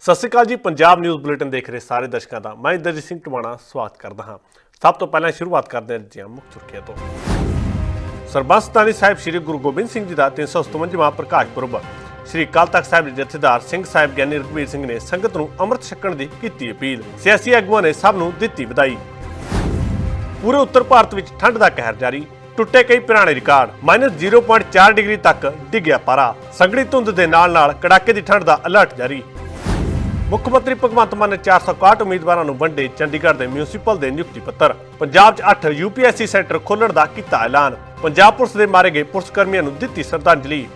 ਸਤਿ ਸ਼੍ਰੀ ਅਕਾਲ ਜੀ, Punjab news bulletin ਦੇਖ ਰਹੇ ਸਾਰੇ ਦਰਸ਼ਕਾਂ ਦਾ। ਮੈਂ ਇੰਦਰਜੀਤ ਸਿੰਘ ਟਵਾਣਾ ਸਵਾਗਤ ਕਰਦਾ ਹਾਂ। ਸਭ ਤੋਂ ਪਹਿਲਾਂ ਸ਼ੁਰੂਆਤ ਕਰਦੇ ਹਾਂ ਦੀਆਂ ਮੁੱਖ ਸੁਰਖੀਆਂ ਤੋਂ। ਸਰਬੰਸਤਾਨੀ ਸਾਹਿਬ ਸ੍ਰੀ ਗੁਰੂ ਗੋਬਿੰਦ ਸਿੰਘ ਜੀ ਦਾ 357ਵਾਂ ਪ੍ਰਕਾਸ਼ ਪੁਰਬ। ਸ੍ਰੀ ਅਕਾਲ ਤਖਤ ਸਾਹਿਬ ਦੇ ਜਥੇਦਾਰ ਸਿੰਘ ਸਾਹਿਬ ਗਿਆਨੀ ਰਘਬੀਰ ਸਿੰਘ ਨੇ ਸੰਗਤ ਨੂੰ ਅੰਮ੍ਰਿਤ ਛਕਣ ਦੀ ਕੀਤੀ ਅਪੀਲ। ਸਿਆਸੀ ਆਗੂਆਂ ਨੇ ਸਭ ਨੂੰ ਦਿੱਤੀ ਵਧਾਈ। ਪੂਰੇ ਉੱਤਰ ਭਾਰਤ ਵਿੱਚ ਠੰਡ ਦਾ ਕਹਿਰ ਜਾਰੀ। ਟੁੱਟੇ ਕਈ ਪੁਰਾਣੇ ਰਿਕਾਰਡ। -0.4 ਡਿਗਰੀ ਤੱਕ ਡਿੱਗਿਆ ਪਾਰਾ। ਸੰਘਣੀ ਧੁੰਦ ਦੇ ਨਾਲ-ਨਾਲ ਕੜਾਕੇ ਦੀ ਠੰਡ ਦਾ ਅਲਰਟ ਜਾਰੀ। ਮੁੱਖ ਮੰਤਰੀ ਭਗਵੰਤ ਮਾਨ ਨੇ 461 ਉਮੀਦਵਾਰਾਂ ਨੂੰ ਵੰਡੇ ਚੰਡੀਗੜ੍ਹ ਦੇ ਮਿਊਨਿਸਪਲ ਦੇ ਨਿਯੁਕਤੀ ਪੱਤਰ। ਪੰਜਾਬ 'ਚ 8 ਯੂਪੀਐਸਸੀ ਸੈਂਟਰ ਖੋਲ੍ਹਣ ਦਾ ਕੀਤਾ ਐਲਾਨ। ਪੰਜਾਬ ਪੁਲਿਸ ਦੇ ਮਾਰੇ ਗਏ ਪੁਲਿਸ ਕਰਮੀਆਂ ਨੂੰ ਦਿੱਤੀ ਸ਼ਰਧਾਂਜਲੀ।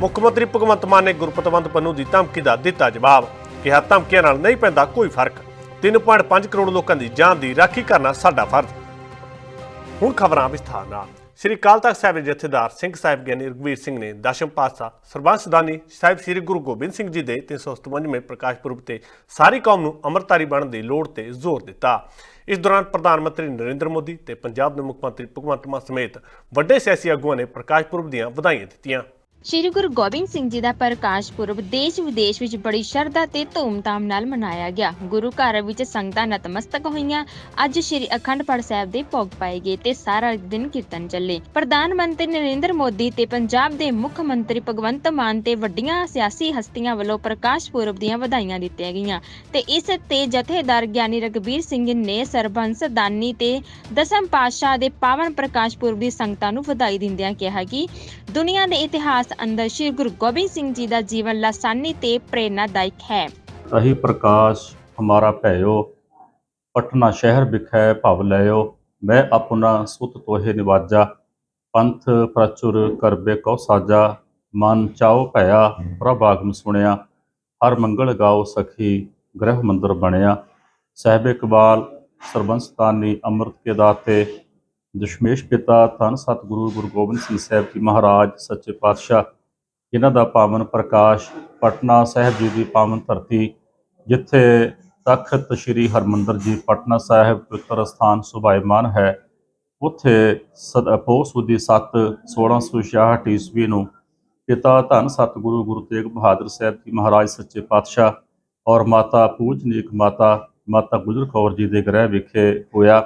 ਮੁੱਖ ਮੰਤਰੀ ਭਗਵੰਤ ਮਾਨ ਨੇ ਗੁਰਪਤਵੰਤ ਪੰਨੂ ਦੀ ਧਮਕੀ ਦਾ ਦਿੱਤਾ ਜਵਾਬ। ਕਿਹਾ, ਧਮਕੀਆਂ ਨਾਲ ਨਹੀਂ ਪੈਂਦਾ ਕੋਈ ਫ਼ਰਕ। 3.5 ਕਰੋੜ ਲੋਕਾਂ ਦੀ ਜਾਨ ਦੀ ਰਾਖੀ ਕਰਨਾ ਸਾਡਾ ਫਰਜ਼। ਹੁਣ ਖਬਰਾਂ ਵਿਸਥਾਰ ਨਾਲ। ਸ੍ਰੀ ਅਕਾਲ ਤਖਤ ਸਾਹਿਬ ਦੇ ਜਥੇਦਾਰ ਸਿੰਘ ਸਾਹਿਬ ਗਿਆਨੀ ਰਘਵੀਰ ਸਿੰਘ ਨੇ ਦਸ਼ਮ ਪਾਤਸ਼ਾਹ ਸਰਬੰਸ ਦਾਨੀ ਸਾਹਿਬ ਸ੍ਰੀ ਗੁਰੂ ਗੋਬਿੰਦ ਸਿੰਘ ਜੀ ਦੇ 357ਵੇਂ ਪ੍ਰਕਾਸ਼ ਪੁਰਬ ਤੇ ਸਾਰੀ ਕੌਮ ਨੂੰ ਅੰਮ੍ਰਿਤਧਾਰੀ ਬਣਨ ਦੀ ਲੋੜ ਤੇ ਜ਼ੋਰ ਦਿੱਤਾ। ਇਸ ਦੌਰਾਨ ਪ੍ਰਧਾਨ ਮੰਤਰੀ ਨਰਿੰਦਰ ਮੋਦੀ ਤੇ ਪੰਜਾਬ ਦੇ ਮੁੱਖ ਮੰਤਰੀ ਭਗਵੰਤ ਮਾਨ ਸਮੇਤ ਵੱਡੇ ਸਿਆਸੀ ਆਗੂਆਂ ਨੇ ਪ੍ਰਕਾਸ਼ ਪੁਰਬ ਦੀਆਂ ਵਧਾਈਆਂ ਦਿੱਤੀਆਂ। ਸ਼੍ਰੀ ਗੁਰੂ ਗੋਬਿੰਦ ਸਿੰਘ ਜੀ ਦਾ ਪ੍ਰਕਾਸ਼ ਪੁਰਬ ਦੇਸ਼ ਵਿਦੇਸ਼ ਵਿੱਚ ਬੜੀ ਸ਼ਰਧਾ ਤੇ ਧੂਮਧਾਮ ਨਾਲ ਮਨਾਇਆ ਗਿਆ। ਗੁਰੂ ਘਰ ਵਿੱਚ ਸੰਗਤਾਂ ਨਤਮਸਤਕ ਹੋਈਆਂ। ਅੱਜ ਸ਼੍ਰੀ ਅਖੰਡ ਪਾਠ ਸਾਹਿਬ ਦੇ ਭੋਗ ਪਾਏ ਗਏ ਤੇ ਸਾਰਾ ਦਿਨ ਕੀਰਤਨ ਚੱਲੇ। ਪ੍ਰਧਾਨ ਮੰਤਰੀ ਨਰਿੰਦਰ ਮੋਦੀ ਤੇ ਪੰਜਾਬ ਦੇ ਮੁੱਖ ਮੰਤਰੀ ਭਗਵੰਤ ਮਾਨ ਤੇ ਵੱਡੀਆਂ ਸਿਆਸੀ ਹਸਤੀਆਂ ਵੱਲੋਂ ਪ੍ਰਕਾਸ਼ ਪੁਰਬ ਦੀਆਂ ਵਧਾਈਆਂ ਦਿੱਤੀਆਂ ਗਈਆਂ ਤੇ ਇਸ ਤੇ ਜਥੇਦਾਰ ਗਿਆਨੀ ਰਗਬੀਰ ਸਿੰਘ ਨੇ ਸਰਬੰਸ ਦਾਨੀ ਤੇ ਦਸਮ ਪਾਤਸ਼ਾਹ ਦੇ ਪਾਵਨ ਪ੍ਰਕਾਸ਼ ਪੁਰਬ ਦੀ ਸੰਗਤਾਂ ਨੂੰ ਵਧਾਈ ਦਿੰਦਿਆਂ ਕਿਹਾ ਕਿ ਦੁਨੀਆ ਦੇ ਇਤਿਹਾਸ ਅੰਦਰ ਸ਼੍ਰੀ ਗੁਰੂ ਗੋਬਿੰਦ ਸਿੰਘ ਜੀ ਦਾ ਜੀਵਨ ਲਾਸਾਨੀ ਤੇ ਪ੍ਰੇਰਨਾਦਾਇਕ ਹੈ। ਅਹੀ ਪ੍ਰਕਾਸ਼ ਹਮਾਰਾ ਭੈਓ, ਪਟਨਾ ਸ਼ਹਿਰ ਵਿਖੇ ਭਵ ਲਿਓ ਮੈਂ ਆਪਣਾ ਸੁਤ ਤੋਹੇ ਨਿਵਾਜਾ, ਪੰਥ ਪ੍ਰਚੁਰ ਕਰਬੇ ਕਉ ਸਾਜਾ। ਮਨ ਚਾਉ ਭਇਆ ਪ੍ਰਭ ਆਗਮ ਸੁਣਿਆ। ਹਰ ਮੰਗਲ ਗਾਓ ਸਖੀ, ਗ੍ਰਹਿ ਮੰਦਰ ਬਣਿਆ। ਸਹਿਬ ਇਕਬਾਲ ਸਰਬੰਸਤਾਨੀ ਅੰਮ੍ਰਿਤ ਕੇ ਦਾਤੇ ਦਸ਼ਮੇਸ਼ ਪਿਤਾ ਧੰਨ ਸਤਿਗੁਰੂ ਗੁਰੂ ਗੋਬਿੰਦ ਸਿੰਘ ਸਾਹਿਬ ਜੀ ਮਹਾਰਾਜ, ਸੱਚੇ ਪਾਤਸ਼ਾਹ ਇਹਨਾਂ ਦਾ ਪਾਵਨ ਪ੍ਰਕਾਸ਼ ਪਟਨਾ ਸਾਹਿਬ ਜੀ ਦੀ ਪਾਵਨ ਧਰਤੀ, ਜਿੱਥੇ ਤਖਤ ਸ੍ਰੀ ਹਰਮੰਦਰ ਜੀ ਪਟਨਾ ਸਾਹਿਬ ਪਵਿੱਤਰ ਸਥਾਨ ਸੁਭਾਇਮਾਨ ਹੈ, ਉੱਥੇ ਸਦ ਪੋਸ ਦੀ 7 1666 ਈਸਵੀ ਨੂੰ ਪਿਤਾ ਧੰਨ ਸਤਿਗੁਰੂ ਗੁਰੂ ਤੇਗ ਬਹਾਦਰ ਸਾਹਿਬ ਜੀ ਮਹਾਰਾਜ, ਸੱਚੇ ਪਾਤਸ਼ਾਹ ਔਰ ਮਾਤਾ ਪੂਜਨੀਕ ਮਾਤਾ ਮਾਤਾ ਗੁਜਰ ਕੌਰ ਜੀ ਦੇ ਗ੍ਰਹਿ ਵਿਖੇ ਹੋਇਆ।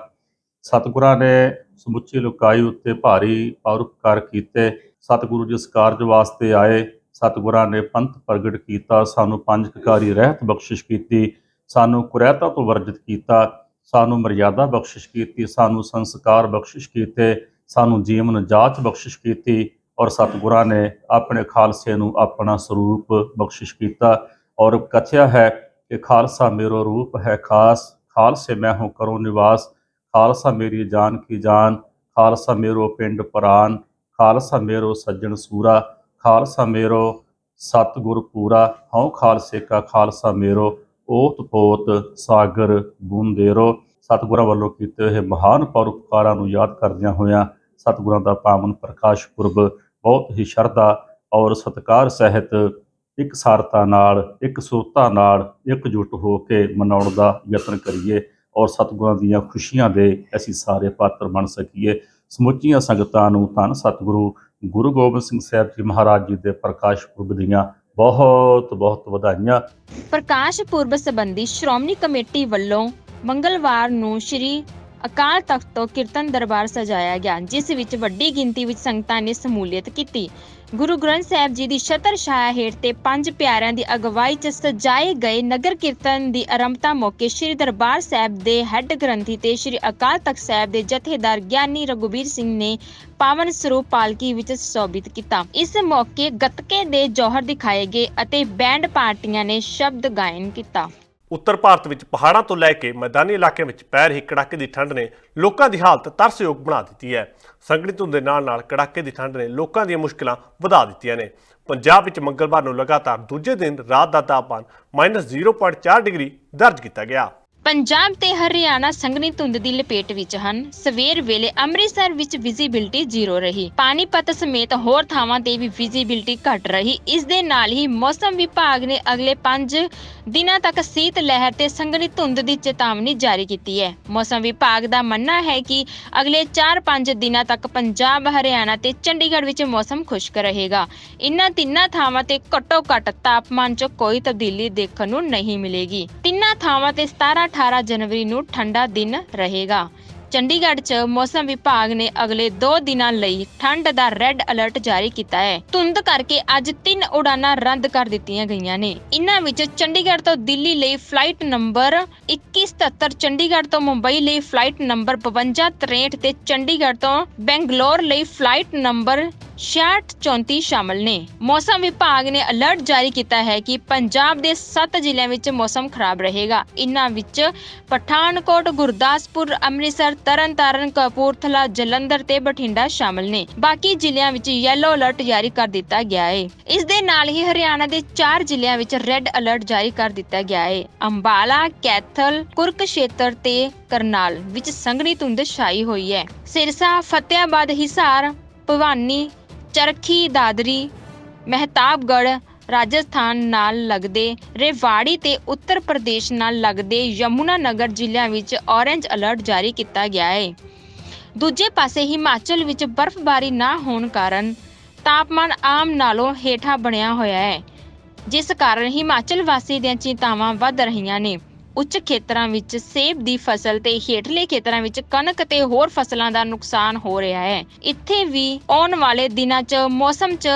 ਸਤਿਗੁਰਾਂ ਨੇ ਸਮੁੱਚੀ ਲੋਕਾਈ ਉੱਤੇ ਭਾਰੀ ਪਰਉਪਕਾਰ ਕੀਤੇ। ਸਤਿਗੁਰੂ ਜਿਸ ਕਾਰਜ ਵਾਸਤੇ ਆਏ। ਸਤਿਗੁਰਾਂ ਨੇ ਪੰਥ ਪ੍ਰਗਟ ਕੀਤਾ। ਸਾਨੂੰ ਪੰਜ ਕਕਾਰੀ ਰਹਿਤ ਬਖਸ਼ਿਸ਼ ਕੀਤੀ। ਸਾਨੂੰ ਕੁਰੈਤਾ ਤੋਂ ਵਰਜਿਤ ਕੀਤਾ। ਸਾਨੂੰ ਮਰਿਆਦਾ ਬਖਸ਼ਿਸ਼ ਕੀਤੀ। ਸਾਨੂੰ ਸੰਸਕਾਰ ਬਖਸ਼ਿਸ਼ ਕੀਤੇ। ਸਾਨੂੰ ਜੀਵਨ ਜਾਚ ਬਖਸ਼ਿਸ਼ ਕੀਤੀ ਔਰ ਸਤਿਗੁਰਾਂ ਨੇ ਆਪਣੇ ਖਾਲਸੇ ਨੂੰ ਆਪਣਾ ਸਰੂਪ ਬਖਸ਼ਿਸ਼ ਕੀਤਾ। ਔਰ ਕਥਿਆ ਹੈ ਕਿ ਖਾਲਸਾ ਮੇਰਾ ਰੂਪ ਹੈ ਖਾਸ। ਖਾਲਸੇ ਮੈਂ ਹੂੰ ਕਰੋ ਨਿਵਾਸ। ਖਾਲਸਾ ਮੇਰੀ ਜਾਨ ਕੀ ਜਾਨ, ਖਾਲਸਾ ਮੇਰੋ ਪਿੰਡ ਪ੍ਰਾਨ, ਖਾਲਸਾ ਮੇਰੋ ਸੱਜਣ ਸੂਰਾ, ਖਾਲਸਾ ਮੇਰੋ ਸਤਿਗੁਰ ਪੂਰਾ, ਹਉ ਖਾਲਸੇ ਕਾ ਖਾਲਸਾ ਮੇਰੋ, ਓਤ ਪੋਤ ਸਾਗਰ ਬੂੰਦੇਰੋ ਸਤਿਗੁਰਾਂ ਵੱਲੋਂ ਕੀਤੇ ਹੋਏ ਮਹਾਨ ਪਰਉਪਕਾਰਾਂ ਨੂੰ ਯਾਦ ਕਰਦਿਆਂ ਹੋਇਆਂ ਸਤਿਗੁਰਾਂ ਦਾ ਪਾਵਨ ਪ੍ਰਕਾਸ਼ ਪੁਰਬ ਬਹੁਤ ਹੀ ਸ਼ਰਧਾ ਔਰ ਸਤਿਕਾਰ ਸਹਿਤ ਇੱਕ ਸਾਰਤਾ ਨਾਲ, ਇੱਕ ਸੁਰਤਾ ਨਾਲ ਇਕਜੁੱਟ ਹੋ ਕੇ ਮਨਾਉਣ ਦਾ ਯਤਨ ਕਰੀਏ। ਔਰ ਸਤਿਗੁਰਾਂ ਦੀਆਂ ਖੁਸ਼ੀਆਂ ਦੇ ਅਸੀਂ ਸਾਰੇ ਪਾਤਰ ਬਣ ਸਕੀਏ। ਸਮੁੱਚੀਆਂ ਸੰਗਤਾਂ ਨੂੰ ਧੰਨ ਸਤਿਗੁਰੂ ਗੁਰੂ ਗੋਬਿੰਦ ਸਿੰਘ ਸਾਹਿਬ ਜੀ ਮਹਾਰਾਜ ਜੀ ਦੇ ਪ੍ਰਕਾਸ਼ ਪੁਰਬ ਦੀਆਂ ਬਹੁਤ ਬਹੁਤ ਵਧਾਈਆਂ। ਪ੍ਰਕਾਸ਼ ਪੁਰਬ ਸੰਬੰਧੀ ਸ਼੍ਰੋਮਣੀ ਕਮੇਟੀ ਵੱਲੋਂ ਮੰਗਲਵਾਰ ਨੂੰ ਸ਼੍ਰੀ ਅਕਾਲ ਤਖਤ ਤੋਂ ਕੀਰਤਨ ਦਰਬਾਰ ਸਜਾਇਆ ਗਿਆ, ਜਿਸ ਵਿੱਚ ਵੱਡੀ ਗਿਣਤੀ ਵਿੱਚ ਸੰਗਤਾਂ ਨੇ ਸਮੂਲੀਅਤ ਕੀਤੀ। ਗੁਰੂ ਗ੍ਰੰਥ ਸਾਹਿਬ ਜੀ ਦੀ ਛਤਰ ਛਾਇਆ ਹੇਠ ਤੇ ਪੰਜ ਪਿਆਰਿਆਂ ਦੀ ਅਗਵਾਈ 'ਚ ਸਜਾਏ ਗਏ ਨਗਰ ਕੀਰਤਨ ਦੀ ਆਰੰਭਤਾ ਮੌਕੇ ਸ੍ਰੀ ਦਰਬਾਰ ਸਾਹਿਬ ਦੇ ਹੈੱਡ ਗ੍ਰੰਥੀ ਤੇ ਸ੍ਰੀ ਅਕਾਲ ਤਖਤ ਸਾਹਿਬ ਦੇ ਜਥੇਦਾਰ ਗਿਆਨੀ ਰਘੁਬੀਰ ਸਿੰਘ ਨੇ ਪਾਵਨ ਸਰੂਪ ਪਾਲਕੀ ਵਿੱਚ ਸੁਸ਼ੋਭਿਤ ਕੀਤਾ। ਇਸ ਮੌਕੇ ਗੱਤਕੇ ਦੇ ਜੋਹਰ ਦਿਖਾਏ ਗਏ ਅਤੇ ਬੈਂਡ ਪਾਰਟੀਆਂ ਨੇ ਸ਼ਬਦ ਗਾਇਨ ਕੀਤਾ। ਉੱਤਰ ਭਾਰਤ ਵਿੱਚ ਪਹਾੜਾਂ ਤੋਂ ਲੈ ਕੇ ਮੈਦਾਨੀ ਇਲਾਕਿਆਂ ਵਿੱਚ ਪੈ ਰਹੀ ਕੜਾਕੇ ਦੀ ਠੰਡ ਨੇ ਲੋਕਾਂ ਦੀ ਹਾਲਤ ਤਰਸਯੋਗ ਬਣਾ ਦਿੱਤੀ ਹੈ। ਸੰਘਣੀ ਧੁੰਦ ਦੇ ਨਾਲ ਨਾਲ ਕੜਾਕੇ ਦੀ ਠੰਡ ਨੇ ਲੋਕਾਂ ਦੀਆਂ ਮੁਸ਼ਕਲਾਂ ਵਧਾ ਦਿੱਤੀਆਂ ਨੇ। ਪੰਜਾਬ ਵਿੱਚ ਮੰਗਲਵਾਰ ਨੂੰ ਲਗਾਤਾਰ ਦੂਜੇ ਦਿਨ ਰਾਤ ਦਾ ਤਾਪਮਾਨ -0.4 ਡਿਗਰੀ ਦਰਜ ਕੀਤਾ ਗਿਆ। ਪੰਜਾਬ ਤੇ ਹਰਿਆਣਾ ਸੰਘਣੀ ਧੁੰਦ ਦੀ ਲਪੇਟ ਵਿੱਚ ਹਨ। ਸਵੇਰ ਵੇਲੇ ਅੰਮ੍ਰਿਤਸਰ ਵਿੱਚ ਵਿਜ਼ਿਬਿਲਟੀ ਜ਼ੀਰੋ ਰਹੀ। ਪਾਣੀਪਤ ਸਮੇਤ ਹੋਰ ਥਾਵਾਂ ਤੇ ਵੀ ਵਿਜ਼ਿਬਿਲਟੀ ਘਟ ਰਹੀ। ਇਸ ਦੇ ਨਾਲ ਹੀ ਮੌਸਮ ਵਿਭਾਗ ਨੇ ਅਗਲੇ 5 ਦਿਨਾਂ ਤੱਕ ਸੀਤ ਲਹਿਰ ਤੇ ਸੰਘਣੀ ਧੁੰਦ ਦੀ ਚੇਤਾਵਨੀ ਜਾਰੀ ਕੀਤੀ ਹੈ। ਮੌਸਮ ਵਿਭਾਗ ਦਾ ਮੰਨਣਾ ਹੈ ਕਿ ਅਗਲੇ 4-5 ਦਿਨਾਂ ਤੱਕ ਪੰਜਾਬ, ਹਰਿਆਣਾ ਤੇ ਚੰਡੀਗੜ੍ਹ ਵਿੱਚ ਮੌਸਮ ਖੁਸ਼ਕ ਰਹੇਗਾ। ਇਨ੍ਹਾਂ ਤਿੰਨਾਂ ਥਾਵਾਂ ਤੇ ਘੱਟੋ ਘੱਟ ਤਾਪਮਾਨ 'ਚ ਕੋਈ ਤਬਦੀਲੀ ਦੇਖਣ ਨੂੰ ਨਹੀਂ ਮਿਲੇਗੀ। ਤਿੰਨਾਂ ਥਾਵਾਂ ਤੇ 17-18 ਜਨਵਰੀ ਨੂੰ ਠੰਡਾ ਦਿਨ ਰਹੇਗਾ। ਚੰਡੀਗੜ੍ਹ 'ਚ ਮੌਸਮ ਵਿਭਾਗ ਨੇ ਅਗਲੇ 2 ਦਿਨਾਂ ਲਈ ਠੰਡ ਦਾ ਰੈੱਡ ਅਲਰਟ ਜਾਰੀ ਕੀਤਾ ਹੈ। ਧੁੰਦ ਕਰਕੇ ਅੱਜ ਤਿੰਨ ਉਡਾਨਾਂ ਰੱਦ ਕਰ ਦਿੱਤੀਆਂ ਗਈਆਂ ਨੇ। ਇਨ੍ਹਾਂ ਵਿੱਚ ਚੰਡੀਗੜ੍ਹ ਤੋਂ ਦਿੱਲੀ ਲਈ ਫਲਾਈਟ ਨੰਬਰ 2177 ਚੰਡੀਗੜ੍ਹ ਤੋਂ ਮੁੰਬਈ ਲਈ ਫਲਾਈਟ ਨੰਬਰ 5263 ਤੇ ਚੰਡੀਗੜ੍ਹ ਤੋਂ ਬੈਂਗਲੌਰ ਲਈ ਫਲਾਈਟ ਨੰਬਰ 6634 ਸ਼ਾਮਲ ਨੇ। ਮੌਸਮ ਵਿਭਾਗ ਨੇ ਅਲਰਟ ਜਾਰੀ ਕੀਤਾ ਹੈ ਕਿ ਪੰਜਾਬ ਦੇ 7 ਜ਼ਿਲ੍ਹਿਆਂ ਵਿੱਚ ਮੌਸਮ ਖਰਾਬ ਰਹੇਗਾ। ਇਨ੍ਹਾਂ ਵਿੱਚ ਪਠਾਨਕੋਟ, ਗੁਰਦਾਸਪੁਰ, ਅੰਮ੍ਰਿਤਸਰ, ਤਰਨਤਾਰਨ, ਕਪੂਰਥਲਾ, ਜਲੰਧਰ ਤੇ ਬਠਿੰਡਾ ਸ਼ਾਮਲ ਨੇ। ਬਾਕੀ ਜ਼ਿਲ੍ਹਿਆਂ ਵਿੱਚ ਯੈਲੋ ਅਲਰਟ ਜਾਰੀ ਕਰ ਦਿੱਤਾ ਗਿਆ ਹੈ ਇਸ ਦੇ ਨਾਲ ਹੀ ਹਰਿਆਣਾ ਦੇ 4 ਜ਼ਿਲ੍ਹਿਆਂ ਵਿੱਚ ਰੈੱਡ ਅਲਰਟ ਜਾਰੀ ਕਰ ਦਿੱਤਾ ਗਿਆ ਹੈ ਅੰਬਾਲਾ, ਕੈਥਲ, ਕੁਰਕਸ਼ੇਤਰ ਤੇ ਕਰਨਾਲ ਵਿੱਚ ਸੰਘਣੀ ਧੁੰਦ ਛਾਈ ਹੋਈ ਹੈ। ਸਿਰਸਾ ਫਤਿਆਬਾਦ ਹਿਸਾਰ, ਭਵਾਨੀ ਚਰਖੀ ਦਾਦਰੀ, ਮਹਿਤਾਬਗੜ੍ਹ ਰਾਜਸਥਾਨ ਨਾਲ ਲੱਗਦੇ, ਰੇਵਾੜੀ ਤੇ ਉੱਤਰ ਪ੍ਰਦੇਸ਼ ਨਾਲ ਲੱਗਦੇ ਯਮੁਨਾ ਨਗਰ ਜ਼ਿਲ੍ਹਿਆਂ ਵਿੱਚ ਔਰੇਂਜ ਅਲਰਟ ਜਾਰੀ ਕੀਤਾ ਗਿਆ ਹੈ ਦੂਜੇ ਪਾਸੇ ਹਿਮਾਚਲ ਵਿੱਚ ਬਰਫ਼ਬਾਰੀ ਨਾ ਹੋਣ ਕਾਰਨ ਤਾਪਮਾਨ ਆਮ ਨਾਲੋਂ ਹੇਠਾਂ ਬਣਿਆ ਹੋਇਆ ਹੈ ਜਿਸ ਕਾਰਨ ਹਿਮਾਚਲ ਵਾਸੀ ਦੀਆਂ ਚਿੰਤਾਵਾਂ ਵੱਧ ਰਹੀਆਂ ਨੇ। ਉੱਚ ਖੇਤਰਾਂ ਵਿੱਚ ਸੇਬ ਦੀ ਫਸਲ ਤੇ ਹੇਠਲੇ ਖੇਤਰਾਂ ਵਿੱਚ ਕਣਕ ਤੇ ਹੋਰ ਫਸਲਾਂ ਦਾ ਨੁਕਸਾਨ ਹੋ ਰਿਹਾ ਹੈ। ਇੱਥੇ ਵੀ ਆਉਣ ਵਾਲੇ ਦਿਨਾਂ 'ਚ ਮੌਸਮ 'ਚ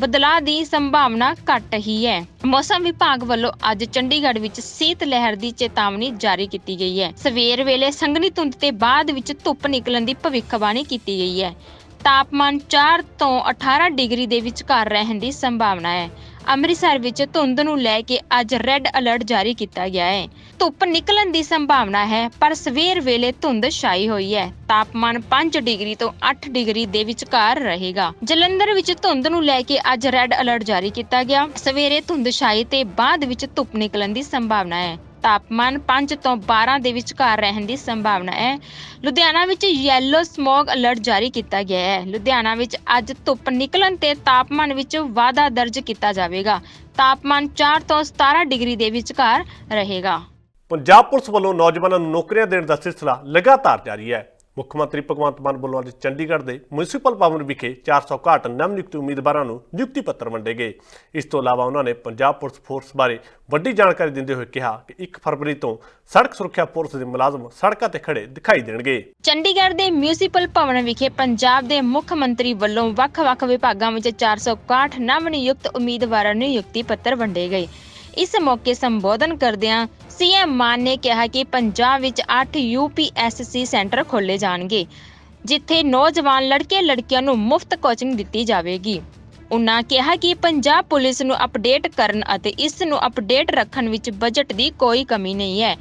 ਬਦਲਾਅ ਦੀ ਸੰਭਾਵਨਾ ਘੱਟ ਹੀ ਹੈ। ਮੌਸਮ ਵਿਭਾਗ ਵੱਲੋਂ ਅੱਜ ਚੰਡੀਗੜ੍ਹ ਵਿੱਚ ਸੀਤ ਲਹਿਰ ਦੀ ਚੇਤਾਵਨੀ ਜਾਰੀ ਕੀਤੀ ਗਈ ਹੈ। ਸਵੇਰ ਵੇਲੇ ਸੰਘਣੀ ਧੁੰਦ ਤੇ ਬਾਅਦ ਵਿੱਚ ਧੁੱਪ ਨਿਕਲਣ ਦੀ ਭਵਿੱਖਬਾਣੀ ਕੀਤੀ ਗਈ ਹੈ। ਤਾਪਮਾਨ 4 ਤੋਂ 18 ਡਿਗਰੀ ਦੇ ਵਿਚਕਾਰ ਰਹਿਣ ਦੀ ਸੰਭਾਵਨਾ ਹੈ। ਅੰਮ੍ਰਿਤਸਰ ਵਿੱਚ ਧੁੰਦ ਨੂੰ ਲੈ ਕੇ ਅੱਜ ਰੈੱਡ ਅਲਰਟ ਜਾਰੀ ਕੀਤਾ ਗਿਆ ਹੈ। ਧੁੱਪ ਨਿਕਲਣ ਦੀ ਸੰਭਾਵਨਾ ਹੈ, ਪਰ ਸਵੇਰ ਵੇਲੇ ਧੁੰਦ ਛਾਈ ਹੋਈ ਹੈ। ਤਾਪਮਾਨ 5 ਡਿਗਰੀ ਤੋਂ 8 ਡਿਗਰੀ ਦੇ ਵਿਚਕਾਰ ਰਹੇਗਾ। ਜਲੰਧਰ ਵਿੱਚ ਧੁੰਦ ਨੂੰ ਲੈ ਕੇ ਅੱਜ ਰੈੱਡ ਅਲਰਟ ਜਾਰੀ ਕੀਤਾ ਗਿਆ। ਸਵੇਰੇ ਧੁੰਦ ਛਾਈ ਤੇ ਬਾਅਦ ਵਿੱਚ ਧੁੱਪ ਨਿਕਲਣ ਦੀ ਸੰਭਾਵਨਾ ਹੈ। ਤਾਪਮਾਨ 5 ਤੋਂ 12 ਦੇ ਵਿਚਕਾਰ ਰਹਿਣ ਦੀ ਸੰਭਾਵਨਾ ਹੈ। ਲੁਧਿਆਣਾ ਵਿੱਚ ਯੈਲੋ ਸਮੌਗ ਅਲਰਟ ਜਾਰੀ ਕੀਤਾ ਗਿਆ ਹੈ। ਲੁਧਿਆਣਾ ਵਿੱਚ ਅੱਜ ਧੁੱਪ ਨਿਕਲਣ ਤੇ ਤਾਪਮਾਨ ਵਿੱਚ ਵਾਧਾ ਦਰਜ ਕੀਤਾ ਜਾਵੇਗਾ। ਤਾਪਮਾਨ 4 ਤੋਂ 17 ਡਿਗਰੀ ਦੇ ਵਿਚਕਾਰ ਰਹੇਗਾ। ਪੰਜਾਬ ਪੁਲਿਸ ਵੱਲੋਂ ਨੌਜਵਾਨਾਂ ਨੂੰ ਨੌਕਰੀਆਂ ਦੇਣ ਦਾ ਸਿਲਸਿਲਾ ਲਗਾਤਾਰ ਜਾਰੀ ਹੈ। ਮੁੱਖ ਮੰਤਰੀ ਭਗਵੰਤ ਮਾਨ ਵੱਲੋਂ ਅੱਜ ਚੰਡੀਗੜ੍ਹ ਦੇ ਮਿਊਨਿਸਪਲ ਭਵਨ ਵਿਖੇ 461 ਨਵ-ਨਿਯੁਕਤ ਉਮੀਦਵਾਰਾਂ ਨੂੰ ਨਿਯੁਕਤੀ ਪੱਤਰ ਵੰਡੇ ਗਏ। ਇਸ ਤੋਂ ਇਲਾਵਾ ਉਹਨਾਂ ਨੇ ਪੰਜਾਬ ਪੁਲਿਸ ਫੋਰਸ ਬਾਰੇ ਵੱਡੀ ਜਾਣਕਾਰੀ ਦਿੰਦੇ ਹੋਏ ਕਿਹਾ ਕਿ 1 ਫਰਵਰੀ ਤੋਂ ਸੜਕ ਸੁਰੱਖਿਆ ਫੋਰਸ ਦੇ ਮੁਲਾਜ਼ਮ ਸੜਕਾਂ ਤੇ ਖੜੇ ਦਿਖਾਈ ਦੇਣਗੇ। ਚੰਡੀਗੜ੍ਹ ਦੇ ਮਿਊਨਿਸਪਲ ਭਵਨ ਵਿਖੇ ਪੰਜਾਬ ਦੇ ਮੁੱਖ ਮੰਤਰੀ ਵੱਲੋਂ ਵੱਖ-ਵੱਖ ਵਿਭਾਗਾਂ ਵਿੱਚ 461 ਨਵ-ਨਿਯੁਕਤ ਉਮੀਦਵਾਰਾਂ ਨੂੰ ਨਿਯੁਕਤੀ ਪੱਤਰ ਵੰਡੇ ਗਏ। ਇਸ ਮੌਕੇ ਸੰਬੋਧਨ ਕਰਦਿਆਂ ਸੀਐਮ ਮਾਨ ਨੇ ਕਿਹਾ ਕਿ ਪੰਜਾਬ ਵਿੱਚ 8 ਯੂਪੀਐਸਸੀ ਸੈਂਟਰ ਖੋਲੇ ਜਾਣਗੇ, ਜਿੱਥੇ ਨੌਜਵਾਨ ਲੜਕੇ ਲੜਕੀਆਂ ਨੂੰ ਮੁਫਤ ਕੋਚਿੰਗ ਦਿੱਤੀ ਜਾਵੇਗੀ। ਉਨ੍ਹਾਂ ਕਿਹਾ ਕਿ ਪੰਜਾਬ ਪੁਲਿਸ ਨੂੰ ਅਪਡੇਟ ਕਰਨ ਅਤੇ ਇਸ ਨੂੰ ਅਪਡੇਟ ਰੱਖਣ ਵਿੱਚ ਬਜਟ ਦੀ ਕੋਈ ਕਮੀ ਨਹੀਂ ਹੈ।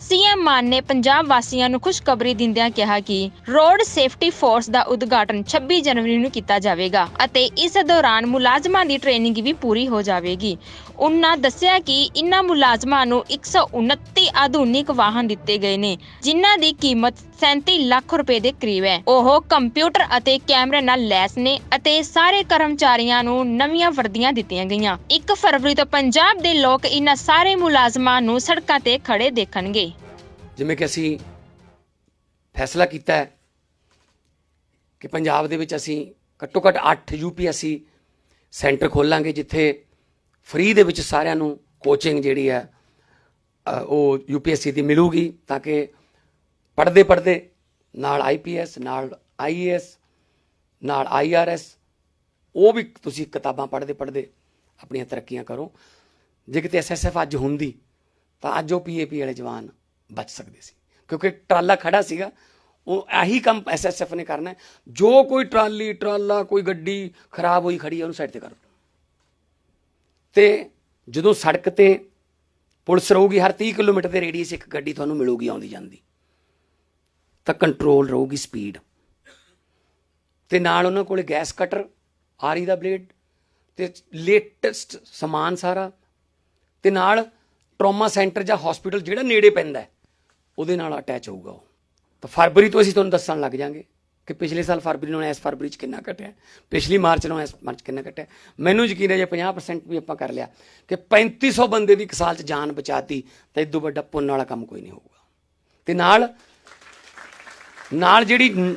ਸੀਐਮ ਮਾਨ ਨੇ ਪੰਜਾਬ ਵਾਸੀਆਂ ਨੂੰ ਖੁਸ਼ਖਬਰੀ ਦਿੰਦਿਆਂ ਕਿਹਾ ਕਿ ਰੋਡ ਸੇਫਟੀ ਫੋਰਸ ਦਾ ਉਦਘਾਟਨ 26 ਜਨਵਰੀ ਨੂੰ ਕੀਤਾ ਜਾਵੇਗਾ ਅਤੇ ਇਸ ਦੌਰਾਨ ਮੁਲਾਜ਼ਮਾਂ ਦੀ ਟ੍ਰੇਨਿੰਗ ਵੀ ਪੂਰੀ ਹੋ ਜਾਵੇਗੀ। ਉਨ੍ਹਾਂ ਦੱਸਿਆ ਕਿ ਇਨ੍ਹਾਂ ਮੁਲਾਜ਼ਮਾਂ ਨੂੰ 129 ਆਧੁਨਿਕ ਵਾਹਨ ਦਿੱਤੇ ਗਏ ਨੇ, ਜਿਨ੍ਹਾਂ ਦੀ ਕੀਮਤ 37 ਲੱਖ ਰੁਪਏ ਦੇ ਕਰੀਬ ਹੈ। ਉਹ ਕੰਪਿਊਟਰ ਅਤੇ ਕੈਮਰੇ ਨਾਲ ਲੈਸ ਨੇ ਅਤੇ ਸਾਰੇ ਕਰਮਚਾਰੀਆਂ ਨੂੰ ਨਵੀਆਂ ਵਰਦੀਆਂ ਦਿੱਤੀਆਂ ਗਈਆਂ। 1 ਫਰਵਰੀ ਤੋਂ ਪੰਜਾਬ ਦੇ ਲੋਕ ਇਨ੍ਹਾਂ ਸਾਰੇ ਮੁਲਾਜ਼ਮਾਂ ਨੂੰ ਸੜਕਾਂ ਤੇ ਖੜੇ ਦੇਖਣਗੇ। ਜਿਵੇਂ ਕਿ ਅਸੀਂ ਫੈਸਲਾ ਕੀਤਾ ਹੈ ਕਿ ਪੰਜਾਬ ਦੇ ਵਿੱਚ ਅਸੀਂ ਘੱਟੋ ਘੱਟ 8 ਯੂਪੀਐਸਸੀ ਸੈਂਟਰ ਖੋਲਾਂਗੇ, ਜਿੱਥੇ ਫ੍ਰੀ ਦੇ ਵਿੱਚ ਸਾਰਿਆਂ ਨੂੰ ਕੋਚਿੰਗ ਜਿਹੜੀ ਹੈ ਅ, ਉਹ ਯੂਪੀਐਸਸੀ ਦੀ ਮਿਲੂਗੀ ਤਾਂ ਕਿ ਪੜਦੇ ਪੜਦੇ ਨਾਲ ਆਈਪੀਐਸ ਨਾਲ ਆਈਏਐਸ ਨਾਲ ਆਈਆਰਐਸ ਉਹ ਵੀ ਤੁਸੀਂ ਕਿਤਾਬਾਂ ਪੜਦੇ ਪੜਦੇ ਆਪਣੀਆਂ ਤਰੱਕੀਆਂ ਕਰੋ। ਜੇ ਕਿਤੇ ਐਸਐਸਐਫ ਅੱਜ ਹੁੰਦੀ ਤਾਂ ਅੱਜ ਉਹ ਪੀਏਪੀ ਵਾਲੇ ਜਵਾਨ ਬਚ ਸਕਦੇ ਸੀ। ਕਿਉਂਕਿ ਟਰਾਲਾ ਖੜਾ ਸੀਗਾ ਉਹ ਆਹੀ ਕੰਮ ਐਸਐਸਐਫ ਨੇ ਕਰਨਾ ਜੋ ਕੋਈ ਟਰਾਲੀ ਟਰਾਲਾ ਕੋਈ ਗੱਡੀ ਖਰਾਬ ਹੋਈ ਖੜੀ ਹੈ ਉਹਨੂੰ ਸਾਈਡ ਤੇ ਕਰੋ ਤੇ ਜਦੋਂ ਸੜਕ ਤੇ ਪੁਲਿਸ ਰਹੂਗੀ, ਹਰ 30 ਕਿਲੋਮੀਟਰ ਦੇ ਰੇਡੀਅਸ ਇੱਕ ਗੱਡੀ ਤੁਹਾਨੂੰ ਮਿਲੂਗੀ ਆਉਂਦੀ ਜਾਂਦੀ। ਤਾਂ ਕੰਟਰੋਲ ਰਹੂਗੀ ਸਪੀਡ ਤੇ ਨਾਲ ਉਹਨਾਂ ਕੋਲੇ ਗੈਸ ਕਟਰ ਆਰੀ ਦਾ ਬਲੇਡ ਤੇ ਲੇਟੈਸਟ ਸਮਾਨ ਸਾਰਾ। ਤੇ ਨਾਲ ਟਰੋਮਾ ਸੈਂਟਰ ਜਾਂ ਹਸਪੀਟਲ ਜਿਹੜਾ ਨੇੜੇ ਪੈਂਦਾ ਉਹਦੇ ਨਾਲ ਅਟੈਚ ਹੋਊਗਾ ਉਹ। ਤਾਂ ਫਰਵਰੀ ਤੋਂ ਅਸੀਂ ਤੁਹਾਨੂੰ ਦੱਸਣ ਲੱਗ ਜਾਾਂਗੇ। ਕਿ ਪਿਛਲੇ ਸਾਲ ਫਰਵਰੀ ਨੂੰ ਇਸ ਫਰਵਰੀ ਚ ਕਿੰਨਾ ਘਟਿਆ? ਪਿਛਲੀ ਮਾਰਚ ਨਾਲੋਂ ਇਸ ਮਾਰਚ ਕਿੰਨਾ ਘਟਿਆ? ਮੈਨੂੰ ਯਕੀਨ ਹੈ ਜੇ 50% ਵੀ ਆਪਾਂ ਕਰ ਲਿਆ, ਕਿ 3500 ਬੰਦੇ ਦੀ ਇੱਕ ਸਾਲ ਚ ਜਾਨ ਬਚਾਤੀ, ਤਾਂ ਇਦੋਂ ਵੱਡਾ ਪੁੰਨ ਵਾਲਾ ਕੰਮ ਕੋਈ ਨਹੀਂ ਹੋਊਗਾ। ਤੇ ਨਾਲ ਨਾਲ ਜਿਹੜੀ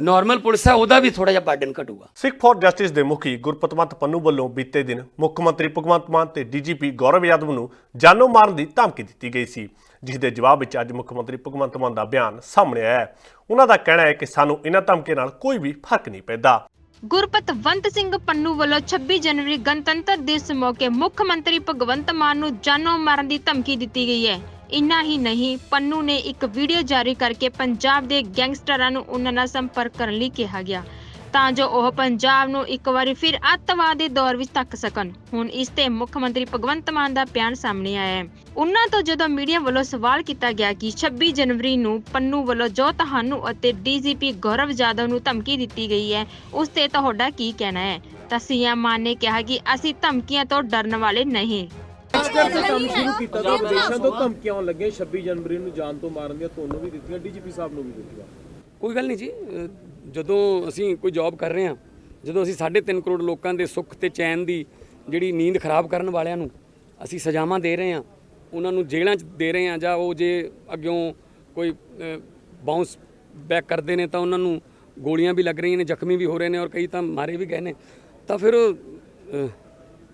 ਨਾਰਮਲ ਪੁਲਿਸ ਹੈ ਉਹਦਾ ਵੀ ਥੋੜਾ ਜਿਹਾ ਬਰਡਨ ਘਟੂਗਾ। ਸਿੱਖ ਫੋਰ ਜਸਟਿਸ ਦੇ ਮੁਖੀ ਗੁਰਪਤਵੰਤ ਪੰਨੂ ਵੱਲੋਂ ਬੀਤੇ ਦਿਨ ਮੁੱਖ ਮੰਤਰੀ ਭਗਵੰਤ ਮਾਨ ਤੇ ਡੀਜੀਪੀ ਗੌਰਵ ਯਾਦਵ ਨੂੰ ਜਾਨੋਂ ਮਾਰਨ ਦੀ ਧਮਕੀ ਦਿੱਤੀ ਗਈ ਸੀ ਜਿਸ ਦੇ ਜਵਾਬ ਵਿੱਚ ਅੱਜ ਮੁੱਖ ਮੰਤਰੀ ਭਗਵੰਤ ਮਾਨ ਦਾ ਬਿਆਨ ਸਾਹਮਣੇ ਆਇਆ ਹੈ। ਉਹਨਾਂ ਦਾ ਕਹਿਣਾ ਹੈ ਕਿ ਸਾਨੂੰ ਇਹਨਾਂ ਧਮਕੀਆਂ ਨਾਲ ਕੋਈ ਵੀ ਫ਼ਰਕ ਨਹੀਂ ਪੈਂਦਾ। ਗੁਰਪਤਵੰਤ ਸਿੰਘ ਪੰਨੂ ਵੱਲੋਂ 26 ਜਨਵਰੀ ਗਣਤੰਤਰ ਦਿਵਸ ਮੌਕੇ ਮੁੱਖ ਮੰਤਰੀ ਭਗਵੰਤ ਮਾਨ ਨੂੰ ਜਾਨੋਂ ਮਾਰਨ ਦੀ ਧਮਕੀ ਦਿੱਤੀ ਗਈ ਹੈ। ਇੰਨਾ ਹੀ ਨਹੀਂ, ਪੰਨੂ ਨੇ ਇੱਕ ਵੀਡੀਓ ਜਾਰੀ ਕਰਕੇ ਪੰਜਾਬ ਦੇ ਗੈਂਗਸਟਰਾਂ ਨੂੰ ਉਹਨਾਂ ਨਾਲ ਸੰਪਰਕ ਕਰਨ ਲਈ ਕਿਹਾ ਗਿਆ। ਤਾਂ ਜੋ ਉਹ ਪੰਜਾਬ ਨੂੰ ਇੱਕ ਵਾਰੀ ਫਿਰ ਅੱਤਵਾਦ ਦੇ ਦੌਰ ਵਿੱਚ ਧੱਕ ਸਕਣ। ਹੁਣ ਇਸ ਤੇ ਮੁੱਖ ਮੰਤਰੀ ਭਗਵੰਤ ਮਾਨ ਦਾ ਬਿਆਨ ਸਾਹਮਣੇ ਆਇਆ ਹੈ। ਉਹਨਾਂ ਤੋਂ ਜਦੋਂ ਮੀਡੀਆ ਵੱਲੋਂ ਸਵਾਲ ਕੀਤਾ ਗਿਆ ਕਿ 26 ਜਨਵਰੀ ਨੂੰ ਪੰਨੂ ਵੱਲੋਂ ਜੋ ਤੁਹਾਨੂੰ ਅਤੇ ਡੀਜੀਪੀ ਗੌਰਵ ਜਾਦਵ ਨੂੰ ਧਮਕੀ ਦਿੱਤੀ ਗਈ ਹੈ, ਉਸ ਤੇ ਤੁਹਾਡਾ ਕੀ ਕਹਿਣਾ ਹੈ? ਤਾਂ ਸੀਐਮ ਮਾਨ ਨੇ ਕਿਹਾ ਕਿ ਅਸੀਂ ਧਮਕੀਆਂ ਤੋਂ ਡਰਨ ਵਾਲੇ ਨਹੀਂ। ਜਦ ਤੋਂ ਕੰਮ ਸ਼ੁਰੂ ਕੀਤਾ ਤਾਂ ਵਿਦੇਸ਼ਾਂ ਤੋਂ ਧਮਕੀਆਂ ਆਉਣ ਲੱਗੀਆਂ 26 ਜਨਵਰੀ ਨੂੰ ਜਾਨ ਤੋਂ ਮਾਰਨ ਦੀਆਂ ਤੁਹਾਨੂੰ ਵੀ ਦਿੱਤੀਆਂ ਡੀਜੀਪੀ ਸਾਹਿਬ ਨੂੰ ਵੀ ਦਿੱਤੀਆਂ। ਕੋਈ ਗੱਲ ਨਹੀਂ ਜੀ ਜਦੋਂ ਅਸੀਂ ਕੋਈ ਜੌਬ ਕਰ ਰਹੇ ਹਾਂ ਜਦੋਂ ਅਸੀਂ 3.5 ਕਰੋੜ ਲੋਕਾਂ ਦੇ ਸੁੱਖ ਤੇ ਚੈਨ ਦੀ ਜਿਹੜੀ ਨੀਂਦ ਖਰਾਬ ਕਰਨ ਵਾਲਿਆਂ ਨੂੰ ਅਸੀਂ ਸਜ਼ਾਵਾਂ ਦੇ ਰਹੇ ਹਾਂ ਉਹਨਾਂ ਨੂੰ ਜੇਲ੍ਹਾਂ 'ਚ ਦੇ ਰਹੇ ਹਾਂ ਜਾਂ ਉਹ ਜੇ ਅੱਗਿਓਂ ਕੋਈ ਬਾਉਂਸ ਬੈਕ ਕਰਦੇ ਨੇ ਤਾਂ ਉਹਨਾਂ ਨੂੰ ਗੋਲੀਆਂ ਵੀ ਲੱਗ ਰਹੀਆਂ ਨੇ ਜ਼ਖਮੀ ਵੀ ਹੋ ਰਹੇ ਨੇ ਔਰ ਕਈ ਤਾਂ ਮਾਰੇ ਵੀ ਗਏ ਨੇ ਤਾਂ ਫਿਰ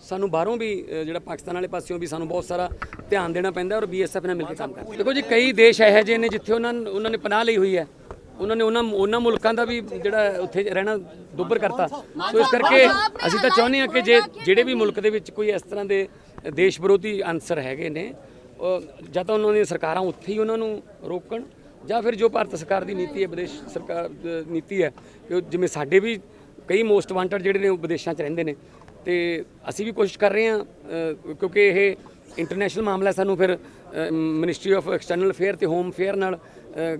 ਸਾਨੂੰ ਬਾਹਰੋਂ ਵੀ ਜਿਹੜਾ ਪਾਕਿਸਤਾਨ ਵਾਲੇ ਪਾਸਿਓਂ ਵੀ ਸਾਨੂੰ ਬਹੁਤ ਸਾਰਾ ਧਿਆਨ ਦੇਣਾ ਪੈਂਦਾ ਔਰ ਬੀਐਸਐਫ ਨਾਲ ਮਿਲ ਕੇ ਕੰਮ ਕਰਦੇ ਦੇਖੋ ਜੀ, ਕਈ ਦੇਸ਼ ਇਹੋ ਜਿਹੇ ਨੇ ਜਿੱਥੇ ਉਹਨਾਂ ਉਹਨਾਂ ਨੇ ਪਨਾਹ ਲਈ ਹੋਈ ਹੈ। ਉਹਨਾਂ ਨੇ ਉਹਨਾਂ ਉਹਨਾਂ ਮੁਲਕਾਂ ਦਾ ਵੀ ਜਿਹੜਾ ਉੱਥੇ ਰਹਿਣਾ ਦੁੱਬਰ ਕਰਤਾ। ਸੋ ਇਸ ਕਰਕੇ ਅਸੀਂ ਤਾਂ ਚਾਹੁੰਦੇ ਹਾਂ ਕਿ ਜੇ ਜਿਹੜੇ ਵੀ ਮੁਲਕ ਦੇ ਵਿੱਚ ਕੋਈ ਇਸ ਤਰ੍ਹਾਂ ਦੇ ਦੇਸ਼ ਵਿਰੋਧੀ ਅਨਸਰ ਹੈਗੇ ਨੇ ਜਾਂ ਤਾਂ ਉਹਨਾਂ ਦੀਆਂ ਸਰਕਾਰਾਂ ਉੱਥੇ ਹੀ ਉਹਨਾਂ ਨੂੰ ਰੋਕਣ, ਜਾਂ ਫਿਰ ਜੋ ਭਾਰਤ ਸਰਕਾਰ ਦੀ ਨੀਤੀ ਹੈ, ਵਿਦੇਸ਼ ਸਰਕਾਰ ਨੀਤੀ ਹੈ, ਕਿ ਜਿਵੇਂ ਸਾਡੇ ਵੀ ਕਈ ਮੋਸਟ ਵਾਂਟਡ ਜਿਹੜੇ ਨੇ ਉਹ ਵਿਦੇਸ਼ਾਂ 'ਚ ਰਹਿੰਦੇ ਨੇ ਤੇ ਅਸੀਂ ਵੀ ਕੋਸ਼ਿਸ਼ ਕਰ ਰਹੇ ਹਾਂ ਕਿਉਂਕਿ ਇਹ ਇੰਟਰਨੈਸ਼ਨਲ ਮਾਮਲਾ ਸਾਨੂੰ ਫਿਰ ਮਿਨਿਸਟਰੀ ਆਫ ਐਕਸਟਰਨਲ ਅਫੇਅਰ ਤੇ ਹੋਮ ਅਫੇਅਰ ਨਾਲ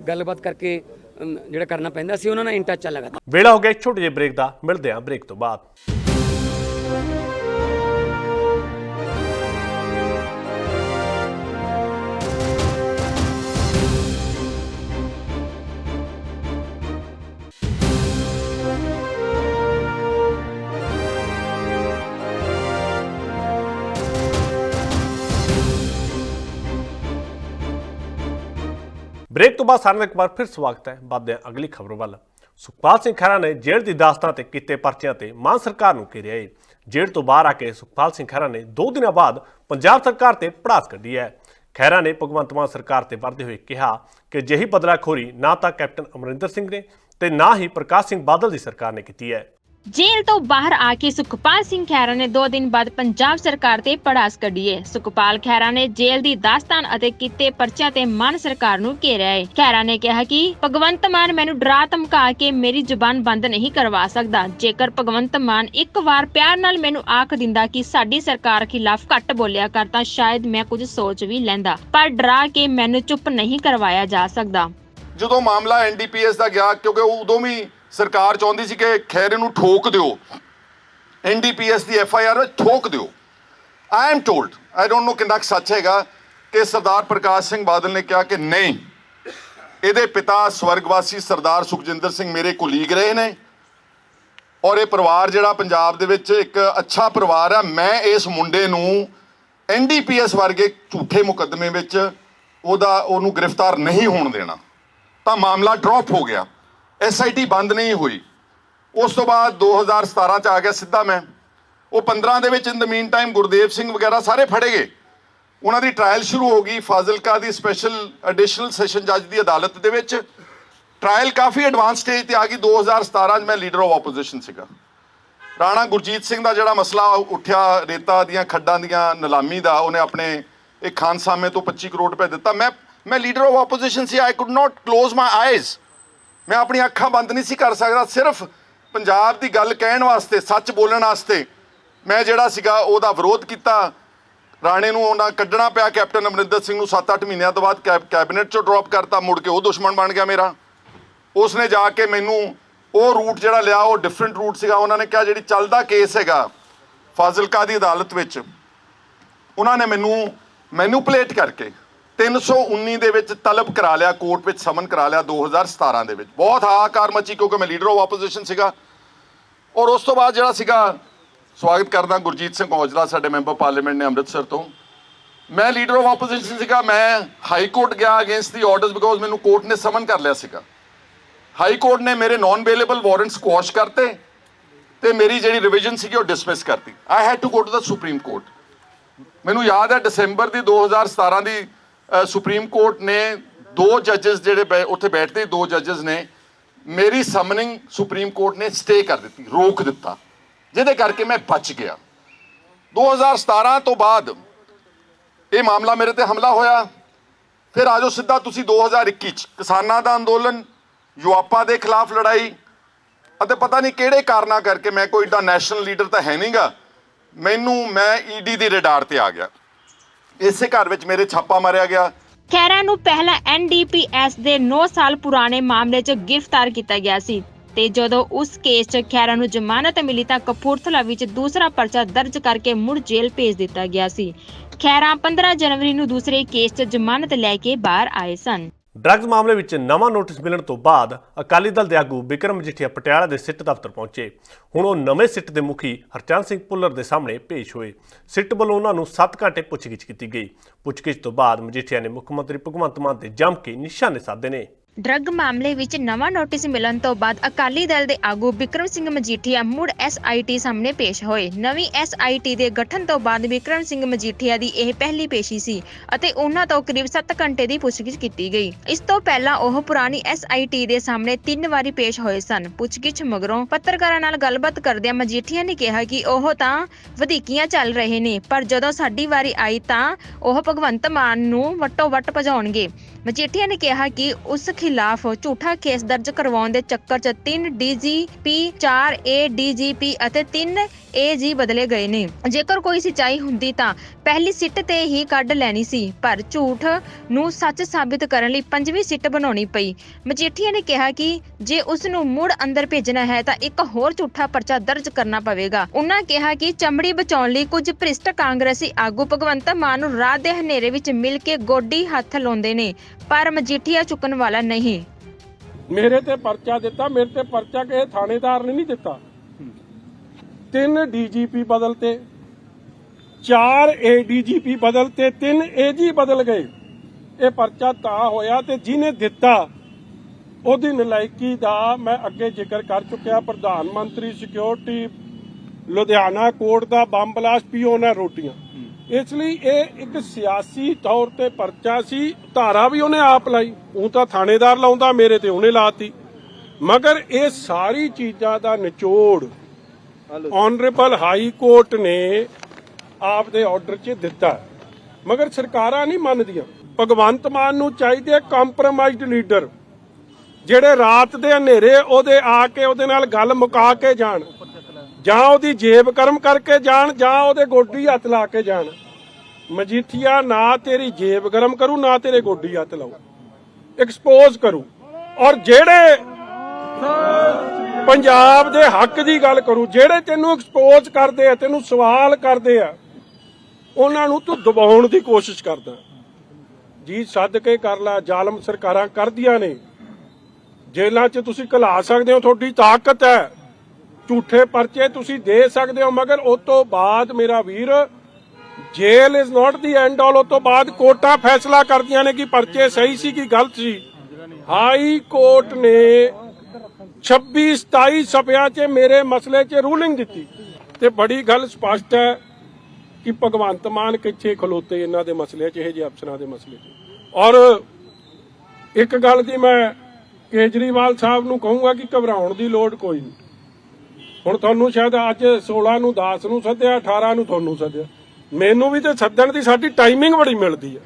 ਗੱਲਬਾਤ ਕਰਕੇ ਜਿਹੜਾ ਕਰਨਾ ਪੈਂਦਾ ਸੀ ਉਹਨਾਂ ਨਾਲ ਇਨ ਟੱਚ ਲਗਾਤਾਰ। ਵੇਲਾ ਹੋ ਗਿਆ ਇੱਕ ਛੋਟੇ ਜਿਹੇ ਬ੍ਰੇਕ ਦਾ, ਮਿਲਦੇ ਹਾਂ ਬ੍ਰੇਕ ਤੋਂ ਬਾਅਦ। ਬ੍ਰੇਕ ਤੋਂ ਬਾਅਦ ਸਾਰਿਆਂ ਦਾ ਇੱਕ ਵਾਰ ਫਿਰ ਸਵਾਗਤ ਹੈ। ਬਾਅਦ ਅਗਲੀ ਖਬਰ ਵੱਲ। ਸੁਖਪਾਲ ਸਿੰਘ ਖਹਿਰਾ ਨੇ ਜੇਲ੍ਹ ਦੀ ਦਾਸਤਾਂ ਤੇ ਕੀਤੇ ਪਰਚਿਆਂ ਤੇ ਮਾਨ ਸਰਕਾਰ ਨੂੰ ਘੇਰਿਆ ਹੈ ਜੇਲ੍ਹ ਤੋਂ ਬਾਹਰ ਆ ਕੇ ਸੁਖਪਾਲ ਸਿੰਘ ਖਹਿਰਾ ਨੇ 2 ਦਿਨਾਂ ਬਾਅਦ ਪੰਜਾਬ ਸਰਕਾਰ ਤੇ ਪੜਾਸ ਕੱਢੀ ਹੈ। ਖਹਿਰਾ ਨੇ ਭਗਵੰਤ ਮਾਨ ਸਰਕਾਰ ਤੇ ਵਰਦੇ ਹੋਏ ਕਿਹਾ ਕਿ ਜਿਹੀ ਬਦਲਾਖੋਰੀ ਨਾ ਤਾਂ ਕੈਪਟਨ ਅਮਰਿੰਦਰ ਸਿੰਘ ਨੇ ਤੇ ਨਾ ਹੀ ਪ੍ਰਕਾਸ਼ ਸਿੰਘ ਬਾਦਲ ਦੀ ਸਰਕਾਰ ਨੇ ਕੀਤੀ ਹੈ। ਜੇਲ੍ਹ ਤੋਂ ਬਾਹਰ ਆ ਕੇ ਸੁਖਪਾਲ ਸਿੰਘ ਖਹਿਰਾ ਨੇ 2 ਦਿਨ ਬਾਅਦ ਪੰਜਾਬ ਸਰਕਾਰ ਤੇ ਪੜਾਸ ਕੱਢੀ ਹੈ ਸੁਖਪਾਲ ਖਹਿਰਾ ਨੇ ਜੇਲ੍ਹ ਦੀ ਦਾਸਤਾਨ ਅਤੇ ਕੀਤੇ ਪਰਚਿਆਂ ਤੇ ਮਾਨ ਸਰਕਾਰ ਨੂੰ ਘੇਰਿਆ ਹੈ ਖਹਿਰਾ ਨੇ ਕਿਹਾ ਕਿ ਭਗਵੰਤ ਮਾਨ ਮੈਨੂੰ ਡਰਾ ਧਮਕਾ ਕੇ ਮੇਰੀ ਜ਼ੁਬਾਨ ਬੰਦ ਨਹੀਂ ਕਰਵਾ ਸਕਦਾ। ਜੇਕਰ ਭਗਵੰਤ ਮਾਨ ਇੱਕ ਵਾਰ ਪਿਆਰ ਨਾਲ ਮੈਨੂੰ ਆਖ ਦਿੰਦਾ ਕਿ ਸਾਡੀ ਸਰਕਾਰ ਖਿਲਾਫ ਘੱਟ ਬੋਲਿਆ ਕਰ ਤਾਂ ਸ਼ਾਇਦ ਮੈਂ ਕੁਝ ਸੋਚ ਵੀ ਲੈਂਦਾ। ਪਰ ਡਰਾ ਕੇ ਮੈਨੂੰ ਚੁੱਪ ਨਹੀਂ ਕਰਵਾਇਆ ਜਾ ਸਕਦਾ। ਜਦੋਂ ਮਾਮਲਾ ਐਨਡੀਪੀਐਸ ਦਾ ਗਿਆ, ਕਿਉਂਕਿ ਉਦੋਂ ਵੀ ਸਰਕਾਰ ਚਾਹੁੰਦੀ ਸੀ ਕਿ ਖੈਰੇ ਨੂੰ ਠੋਕ ਦਿਓ। ਐਨਡੀਪੀਐਸ ਦੀ ਐਫਆਈਆਰ ਠੋਕ ਦਿਓ। I am told I don't know ਕਿੰਨਾ ਕੁ ਸੱਚ ਹੈਗਾ, ਕਿ ਸਰਦਾਰ ਪ੍ਰਕਾਸ਼ ਸਿੰਘ ਬਾਦਲ ਨੇ ਕਿਹਾ ਕਿ ਨਹੀਂ, ਇਹਦੇ ਪਿਤਾ ਸਵਰਗਵਾਸੀ ਸਰਦਾਰ ਸੁਖਜਿੰਦਰ ਸਿੰਘ ਮੇਰੇ ਕੁਲੀਗ ਰਹੇ ਨੇ ਔਰ ਇਹ ਪਰਿਵਾਰ ਜਿਹੜਾ ਪੰਜਾਬ ਦੇ ਵਿੱਚ ਇੱਕ ਅੱਛਾ ਪਰਿਵਾਰ ਆ, ਮੈਂ ਇਸ ਮੁੰਡੇ ਨੂੰ ਐਨਡੀਪੀਐਸ ਵਰਗੇ ਝੂਠੇ ਮੁਕੱਦਮੇ ਵਿੱਚ ਉਹਦਾ, ਉਹਨੂੰ ਗ੍ਰਿਫਤਾਰ ਨਹੀਂ ਹੋਣ ਦੇਣਾ। ਤਾਂ ਮਾਮਲਾ ਡ੍ਰੌਪ ਹੋ ਗਿਆ। ਐਸਆਈਟੀ ਬੰਦ ਨਹੀਂ ਹੋਈ। ਉਸ ਤੋਂ ਬਾਅਦ 2017 ਚ ਆ ਗਿਆ ਸਿੱਧਾ ਮੈਂ। ਉਹ 15 ਦੇ ਵਿੱਚ in the meantime Gurdev Singh ਵਗੈਰਾ ਸਾਰੇ ਫੜੇ ਗਏ। ਉਹਨਾਂ ਦੀ ਟ੍ਰਾਇਲ ਸ਼ੁਰੂ ਹੋ ਗਈ ਫਾਜ਼ਿਲਕਾ ਦੀ ਸਪੈਸ਼ਲ ਐਡੀਸ਼ਨਲ ਸੈਸ਼ਨ ਜੱਜ ਦੀ ਅਦਾਲਤ ਦੇ ਵਿੱਚ। ਟ੍ਰਾਇਲ ਕਾਫੀ ਐਡਵਾਂਸ ਸਟੇਜ ਤੇ ਆ ਗਈ। 2017 ਚ ਮੈਂ ਲੀਡਰ ਆਫ ਆਪੋਜੀਸ਼ਨ ਸੀਗਾ। ਰਾਣਾ ਗੁਰਜੀਤ ਸਿੰਘ ਦਾ ਜਿਹੜਾ ਮਸਲਾ ਉੱਠਿਆ, ਰੇਤਾ ਦੀਆਂ ਖੱਡਾਂ ਦੀਆਂ, ਨਿਲਾਮੀ ਦਾ, ਉਹਨੇ ਆਪਣੇ ਇੱਕ ਖਾਨਸਾਮੇ ਤੋਂ 25 ਕਰੋੜ ਰੁਪਏ ਦਿੱਤਾ। ਮੈਂ ਮੈਂ leader of opposition C. I could not close my eyes ਮੈਂ ਆਪਣੀਆਂ ਅੱਖਾਂ ਬੰਦ ਨਹੀਂ ਸੀ ਕਰ ਸਕਦਾ, ਸਿਰਫ ਪੰਜਾਬ ਦੀ ਗੱਲ ਕਹਿਣ ਵਾਸਤੇ, ਸੱਚ ਬੋਲਣ ਵਾਸਤੇ ਮੈਂ ਜਿਹੜਾ ਸੀਗਾ ਉਹਦਾ ਵਿਰੋਧ ਕੀਤਾ। ਰਾਣੇ ਨੂੰ ਉਹਨਾਂ ਕੱਢਣਾ ਪਿਆ, ਕੈਪਟਨ ਅਮਰਿੰਦਰ ਸਿੰਘ ਨੂੰ 7-8 ਮਹੀਨਿਆਂ ਤੋਂ ਬਾਅਦ ਕੈਬ- ਕੈਬਨਿਟ ਚੋਂ ਡ੍ਰੌਪ ਕਰਤਾ, ਮੁੜ ਕੇ ਉਹ ਦੁਸ਼ਮਣ ਬਣ ਗਿਆ ਮੇਰਾ। ਉਸਨੇ ਜਾ ਕੇ ਮੈਨੂੰ ਉਹ ਰੂਟ ਜਿਹੜਾ ਲਿਆ, ਉਹ ਡਿਫਰੈਂਟ ਰੂਟ ਸੀਗਾ। ਉਹਨਾਂ ਨੇ ਕਿਹਾ ਜਿਹੜੀ ਚੱਲਦਾ ਕੇਸ ਹੈਗਾ ਫਾਜ਼ਿਲਕਾ ਦੀ ਅਦਾਲਤ ਵਿੱਚ, ਉਹਨਾਂ ਨੇ ਮੈਨੂੰ ਮੈਨੂਪਲੇਟ ਕਰਕੇ 319 ਦੇ ਵਿੱਚ ਤਲਬ ਕਰਾ ਲਿਆ, ਕੋਰਟ ਵਿੱਚ ਸਮਨ ਕਰਾ ਲਿਆ 2017 ਦੇ ਵਿੱਚ। ਬਹੁਤ ਹਾਹਾਕਾਰ ਮਚੀ ਕਿਉਂਕਿ ਮੈਂ ਲੀਡਰ ਆਫ ਆਪੋਜੀਸ਼ਨ ਸੀਗਾ। ਔਰ ਉਸ ਤੋਂ ਬਾਅਦ ਜਿਹੜਾ ਸੀਗਾ, ਸਵਾਗਤ ਕਰਦਾ ਗੁਰਜੀਤ ਸਿੰਘ ਔਜਲਾ, ਸਾਡੇ ਮੈਂਬਰ ਪਾਰਲੀਮੈਂਟ ਨੇ ਅੰਮ੍ਰਿਤਸਰ ਤੋਂ। ਮੈਂ ਲੀਡਰ ਆਫ ਆਪੋਜੀਸ਼ਨ ਸੀਗਾ, ਮੈਂ ਹਾਈ ਕੋਰਟ ਗਿਆ ਅਗੇਂਸਟ ਦੀ ਆਰਡਰਸ ਬਿਕੋਜ਼ ਮੈਨੂੰ ਕੋਰਟ ਨੇ ਸਮਨ ਕਰ ਲਿਆ ਸੀਗਾ। ਹਾਈ ਕੋਰਟ ਨੇ ਮੇਰੇ ਨਾਨ ਅਵੇਲੇਬਲ ਵਾਰੰਟ ਸਕੁਆਸ਼ ਕਰਤੇ ਤੇ ਮੇਰੀ ਜਿਹੜੀ ਰਿਵੀਜ਼ਨ ਸੀਗੀ ਉਹ ਡਿਸਮਿਸ ਕਰਤੀ। I had to go to the supreme court ਮੈਨੂੰ ਯਾਦ ਹੈ ਦਸੰਬਰ ਦੀ 2017 ਦੀ ਸੁਪਰੀਮ ਕੋਰਟ ਨੇ ਦੋ ਜੱਜਸ ਜਿਹੜੇ ਬੈ- ਉੱਥੇ ਬੈਠਦੇ ਦੋ ਜੱਜਸ ਨੇ, ਮੇਰੀ ਸਮਨਿੰਗ ਸੁਪਰੀਮ ਕੋਰਟ ਨੇ ਸਟੇ ਕਰ ਦਿੱਤੀ, ਰੋਕ ਦਿੱਤਾ। ਜਿਹਦੇ ਕਰਕੇ ਮੈਂ ਬਚ ਗਿਆ। 2017 ਤੋਂ ਬਾਅਦ ਇਹ ਮਾਮਲਾ ਮੇਰੇ ਤੇ ਹਮਲਾ ਹੋਇਆ। ਫਿਰ ਆਜੋ ਸਿੱਧਾ ਤੁਸੀਂ 2021 ਚ, ਕਿਸਾਨਾਂ ਦਾ ਅੰਦੋਲਨ, ਯੁਆਪਾ ਦੇ ਖਿਲਾਫ ਲੜਾਈ, ਅਤੇ ਪਤਾ ਨਹੀਂ ਕਿਹੜੇ ਕਾਰਨਾਂ ਕਰਕੇ ਮੈਂ ਕੋਈ ਏਡਾ ਨੈਸ਼ਨਲ ਲੀਡਰ ਤਾਂ ਹੈ ਨਹੀਂਗਾ ਮੈਨੂੰ, ਮੈਂ ਈਡੀ ਦੀ ਰਡਾਰ ਤੇ ਆ ਗਿਆ। ਇਸੇ ਘਰ ਵਿੱਚ ਮੇਰੇ ਛਾਪਾ ਮਾਰਿਆ ਗਿਆ। ਖੈਰਾ ਨੂੰ ਪਹਿਲਾਂ ਐਨਡੀਪੀਐਸ ਦੇ 9 ਸਾਲ ਪੁਰਾਣੇ ਮਾਮਲੇ 'ਚ ਗ੍ਰਿਫਤਾਰ ਕੀਤਾ ਗਿਆ ਸੀ ਤੇ ਜਦੋਂ ਉਸ ਕੇਸ 'ਚ ਖੈਰਾ ਨੂੰ ਜ਼ਮਾਨਤ ਮਿਲੀ ਤਾਂ ਕਪੂਰਥਲਾ ਵਿੱਚ ਦੂਸਰਾ ਪਰਚਾ ਦਰਜ ਕਰਕੇ ਮੁੜ ਜੇਲ੍ਹ ਭੇਜ ਦਿੱਤਾ ਗਿਆ ਸੀ। ਖੈਰਾ 15 ਜਨਵਰੀ ਨੂੰ ਦੂਸਰੇ ਕੇਸ 'ਚ ਜ਼ਮਾਨਤ ਲੈ ਕੇ ਬਾਹਰ ਆਏ ਸਨ। ਡਰੱਗਜ਼ ਮਾਮਲੇ ਵਿੱਚ ਨਵਾਂ ਨੋਟਿਸ ਮਿਲਣ ਤੋਂ ਬਾਅਦ ਅਕਾਲੀ ਦਲ ਦੇ ਆਗੂ ਬਿਕਰਮ ਮਜੀਠੀਆ ਪਟਿਆਲਾ ਦੇ ਸਿੱਟ ਦਫ਼ਤਰ ਪਹੁੰਚੇ। ਹੁਣ ਉਹ ਨਵੇਂ ਸਿੱਟ ਦੇ ਮੁਖੀ ਹਰਚੰਦ ਸਿੰਘ ਭੁੱਲਰ ਦੇ ਸਾਹਮਣੇ ਪੇਸ਼ ਹੋਏ। ਸਿੱਟ ਵੱਲੋਂ ਉਹਨਾਂ ਨੂੰ 7 ਘੰਟੇ ਪੁੱਛਗਿੱਛ ਕੀਤੀ ਗਈ। ਪੁੱਛਗਿੱਛ ਤੋਂ ਬਾਅਦ ਮਜੀਠੀਆ ਨੇ ਮੁੱਖ ਮੰਤਰੀ ਭਗਵੰਤ ਮਾਨ ਤੇ ਜੰਮ ਕੇ ਨਿਸ਼ਾਨੇ ਸਾਧੇ ਨੇ। ਡਰੱਗ ਮਾਮਲੇ ਵਿੱਚ ਨਵਾਂ ਨੋਟਿਸ ਮਿਲਣ ਤੋਂ ਬਾਅਦ ਅਕਾਲੀ ਦਲ ਦੇ ਆਗੂ ਵਿਕਰਮ ਸਿੰਘ ਮਜੀਠੀਆ ਮੁੜ ਐਸਆਈਟੀ ਸਾਹਮਣੇ ਪੇਸ਼ ਹੋਏ। ਨਵੀਂ ਐਸਆਈਟੀ ਦੇ ਗਠਨ ਤੋਂ ਬਾਅਦ ਵਿਕਰਮ ਸਿੰਘ ਮਜੀਠੀਆ ਦੀ ਇਹ ਪਹਿਲੀ ਪੇਸ਼ੀ ਸੀ ਅਤੇ ਉਹਨਾਂ ਤੋਂ ਕਰੀਬ 7 ਘੰਟੇ ਦੀ ਪੁੱਛਗਿੱਛ ਕੀਤੀ ਗਈ। ਇਸ ਤੋਂ ਪਹਿਲਾਂ ਉਹ ਪੁਰਾਣੀ ਐਸਆਈਟੀ ਦੇ ਸਾਹਮਣੇ ਤਿੰਨ ਵਾਰੀ ਪੇਸ਼ ਹੋਏ ਸਨ। ਪੁੱਛਗਿੱਛ ਮਗਰੋਂ ਪੱਤਰਕਾਰਾਂ ਨਾਲ ਗੱਲਬਾਤ ਕਰਦਿਆਂ ਮਜੀਠੀਆ ਨੇ ਕਿਹਾ ਕਿ ਉਹ ਤਾਂ ਵਧੀਕੀਆਂ ਚੱਲ ਰਹੇ ਨੇ, ਪਰ ਜਦੋਂ ਸਾਡੀ ਵਾਰੀ ਆਈ ਤਾਂ ਉਹ ਭਗਵੰਤ ਮਾਨ ਨੂੰ ਵੱਟੋ ਵੱਟ ਭਜਾਉਣਗੇ। ਮਜੀਠੀਆ ਨੇ ਕਿਹਾ ਕਿ ਉਸ ਖਿਲਾਫ ਝੂਠਾ ਕੇਸ ਦਰਜ ਕਰਵਾਉਣ ਦੇ ਚੱਕਰ 'ਚ 3 ਡੀਜੀਪੀ 4 ਏਡੀਜੀਪੀ ਅਤੇ 3 ਏਜੀ ਬਦਲੇ ਗਏ ਨੇ। ਜੇਕਰ ਕੋਈ ਸਚਾਈ ਹੁੰਦੀ ਤਾਂ ਪਹਿਲੀ ਸਿੱਟ ਤੇ ਹੀ ਕੱਢ ਲੈਣੀ ਸੀ, ਪਰ ਝੂਠ ਨੂੰ ਸੱਚ ਸਾਬਿਤ ਕਰਨ ਲਈ ਪੰਜਵੀਂ ਸਿੱਟ ਬਣਾਉਣੀ ਪਈ। ਮਜੀਠੀਆ ਨੇ ਕਿਹਾ ਕਿ ਜੇ ਉਸ ਨੂੰ ਮੁੜ ਅੰਦਰ ਭੇਜਣਾ ਹੈ ਤਾਂ ਇੱਕ ਹੋਰ ਝੂਠਾ ਪਰਚਾ ਦਰਜ ਕਰਨਾ ਪਵੇਗਾ। ਉਹਨਾਂ ਕਿਹਾ ਕਿ ਚਮੜੀ ਬਚਾਉਣ ਲਈ ਕੁਝ ਭ੍ਰਿਸ਼ਟ ਕਾਂਗਰਸੀ ਆਗੂ ਭਗਵੰਤ ਮਾਨ ਨੂੰ ਰਾਤ ਦੇ ਹਨੇਰੇ ਵਿੱਚ ਮਿਲ ਕੇ ਗੋਡੀ ਹੱਥ ਲਾਉਂਦੇ ਨੇ, ਪਰ ਮਜੀਠੀਆ ਚੁੱਕਣ ਵਾਲਾ ਨਹੀਂ। ਮੇਰੇ ਤੇ ਪਰਚਾ ਦਿੱਤਾ, ਮੇਰੇ ਤੇ ਪਰਚਾ ਕਿਸੇ ਥਾਣੇਦਾਰ ਨੇ ਨਹੀਂ ਦਿੱਤਾ। ਤਿੰਨ ਡੀਜੀਪੀ ਬਦਲਤੇ ਚਾਰ ਏਡੀਜੀਪੀ ਬਦਲਤੇ ਤਿੰਨ ਏਜੀ ਬਦਲ ਗਏ। ਇਹ ਪਰਚਾ ਤਾਂ ਹੋਇਆ ਤੇ ਜਿਹਨੇ ਦਿੱਤਾ, ਉਹਦੀ ਨਲਾਇਕੀ ਦਾ ਮੈਂ ਅੱਗੇ ਜ਼ਿਕਰ ਕਰ ਚੁੱਕਿਆ। ਪ੍ਰਧਾਨ ਮੰਤਰੀ ਸਿਕਿਉਰਿਟੀ ਲੁਧਿਆਣਾ ਕੋਰਟ ਦਾ ਬੰਬ ਬਲਾਸਟ ਪੀਓ ਨਾ ਰੋਟੀਆਂ। ਇਸ ਲਈ ਇਹ ਇੱਕ ਸਿਆਸੀ ਤੌਰ ਤੇ ਪਰਚਾ ਸੀ। ਧਾਰਾ ਵੀ ਉਹਨੇ ਆਪ ਲਾਈ। ਉਹ ਤਾਂ ਥਾਣੇਦਾਰ ਲਾਉਂਦਾ, ਮੇਰੇ ਤੇ ਉਹਨੇ ਲਾਤੀ। ਮਗਰ ਇਹ ਸਾਰੀ ਚੀਜ਼ਾਂ ਦਾ ਨਿਚੋੜ ਆਨਰੇਬਲ ਹਾਈ ਕੋਰਟ ਨੇ ਆਪਦੇ ਆਰਡਰ 'ਚ ਦਿੱਤਾ। ਮਗਰ ਸਰਕਾਰਾਂ ਨਹੀਂ ਮੰਨਦੀਆਂ। ਭਗਵੰਤ ਮਾਨ ਨੂੰ ਚਾਹੀਦੇ ਕੰਪਰੋਮਾਈਜ਼ਡ ਲੀਡਰ ਜਿਹੜੇ ਰਾਤ ਦੇ ਹਨੇਰੇ ਉਹਦੇ ਆ ਕੇ ਉਹਦੇ ਨਾਲ ਗੱਲ ਮੁਕਾ ਕੇ ਜਾਣ। ਜਾਂ ਉਹਦੀ ਜੇਬ ਕਰਮ ਕਰਕੇ ਜਾਣ, ਜਾਂ ਉਹਦੇ ਗੋਡੀ ਹੱਥ ਲਾ ਕੇ ਜਾਣ। ਮਜੀਠੀਆ ਨਾ ਤੇਰੀ ਜੇਬ ਗਰਮ ਕਰੂ, ਨਾ ਤੇਰੇ ਗੋਡੀ ਹੱਥ ਲਾਉ। ਐਕਸਪੋਜ਼ ਕਰੂ। ਔਰ ਜਿਹੜੇ ਪੰਜਾਬ ਦੇ ਹੱਕ ਦੀ ਗੱਲ ਕਰੂ, ਜਿਹੜੇ ਤੈਨੂੰ ਐਕਸਪੋਜ਼ ਕਰਦੇ ਆ, ਤੈਨੂੰ ਸਵਾਲ ਕਰਦੇ ਆ, ਉਹਨਾਂ ਨੂੰ ਤੂੰ ਦਬਾਉਣ ਦੀ ਕੋਸ਼ਿਸ਼ ਕਰਦਾ। ਜੀ ਸੱਦ ਕੇ ਕਰ ਲੈ, ਜ਼ਾਲਮ ਸਰਕਾਰਾਂ ਕਰਦੀਆਂ ਨੇ। ਜੇਲ੍ਹਾਂ 'ਚ ਤੁਸੀਂ ਘਲਾ ਸਕਦੇ ਹੋ, ਤੁਹਾਡੀ ਤਾਕਤ ਹੈ। ਝੂਠੇ ਪਰਚੇ ਤੁਸੀਂ ਦੇ ਸਕਦੇ ਹੋ, ਮਗਰ ਉਸ ਤੋਂ ਬਾਅਦ ਮੇਰਾ ਵੀਰ jail is not the end all ਉਸ ਤੋਂ ਬਾਅਦ ਕੋਰਟਾਂ ਫੈਸਲਾ ਕਰਦੀਆਂ ਨੇ ਕਿ ਪਰਚੇ ਸਹੀ ਸੀ ਕਿ ਗਲਤ ਸੀ। ਹਾਈ ਕੋਰਟ ਨੇ 26 27 ਸਭਿਆਂ 'ਚ ਮੇਰੇ ਮਸਲੇ 'ਚ ਰੂਲਿੰਗ ਦਿੱਤੀ। ਤੇ ਬੜੀ ਗੱਲ ਸਪਸ਼ਟ ਹੈ ਕਿ ਭਗਵੰਤ ਮਾਨ ਕਿੱਥੇ ਖਲੋਤੇ ਇਹਨਾਂ ਦੇ ਮਸਲੇ 'ਚ, ਇਹ ਜੇ ਅਫਸਰਾਂ ਦੇ ਮਸਲੇ 'ਚ। ਔਰ ਇੱਕ ਗੱਲ ਦੀ ਮੈਂ ਕੇਜਰੀਵਾਲ ਸਾਹਿਬ ਨੂੰ ਕਹੂੰਗਾ ਕਿ ਘਬਰਾਉਣ ਦੀ ਲੋੜ ਕੋਈ ਨਹੀਂ। ਹੁਣ ਤੁਹਾਨੂੰ ਸ਼ਾਇਦ ਅੱਜ 16 ਨੂੰ 10 ਨੂੰ ਸੱਦਿਆ 18 ਨੂੰ ਤੁਹਾਨੂੰ ਸੱਦਿਆ। ਮੈਨੂੰ ਵੀ ਤੇ ਸੱਦਣ ਦੀ ਸਾਡੀ ਟਾਈਮਿੰਗ ਬੜੀ ਮਿਲਦੀ ਹੈ।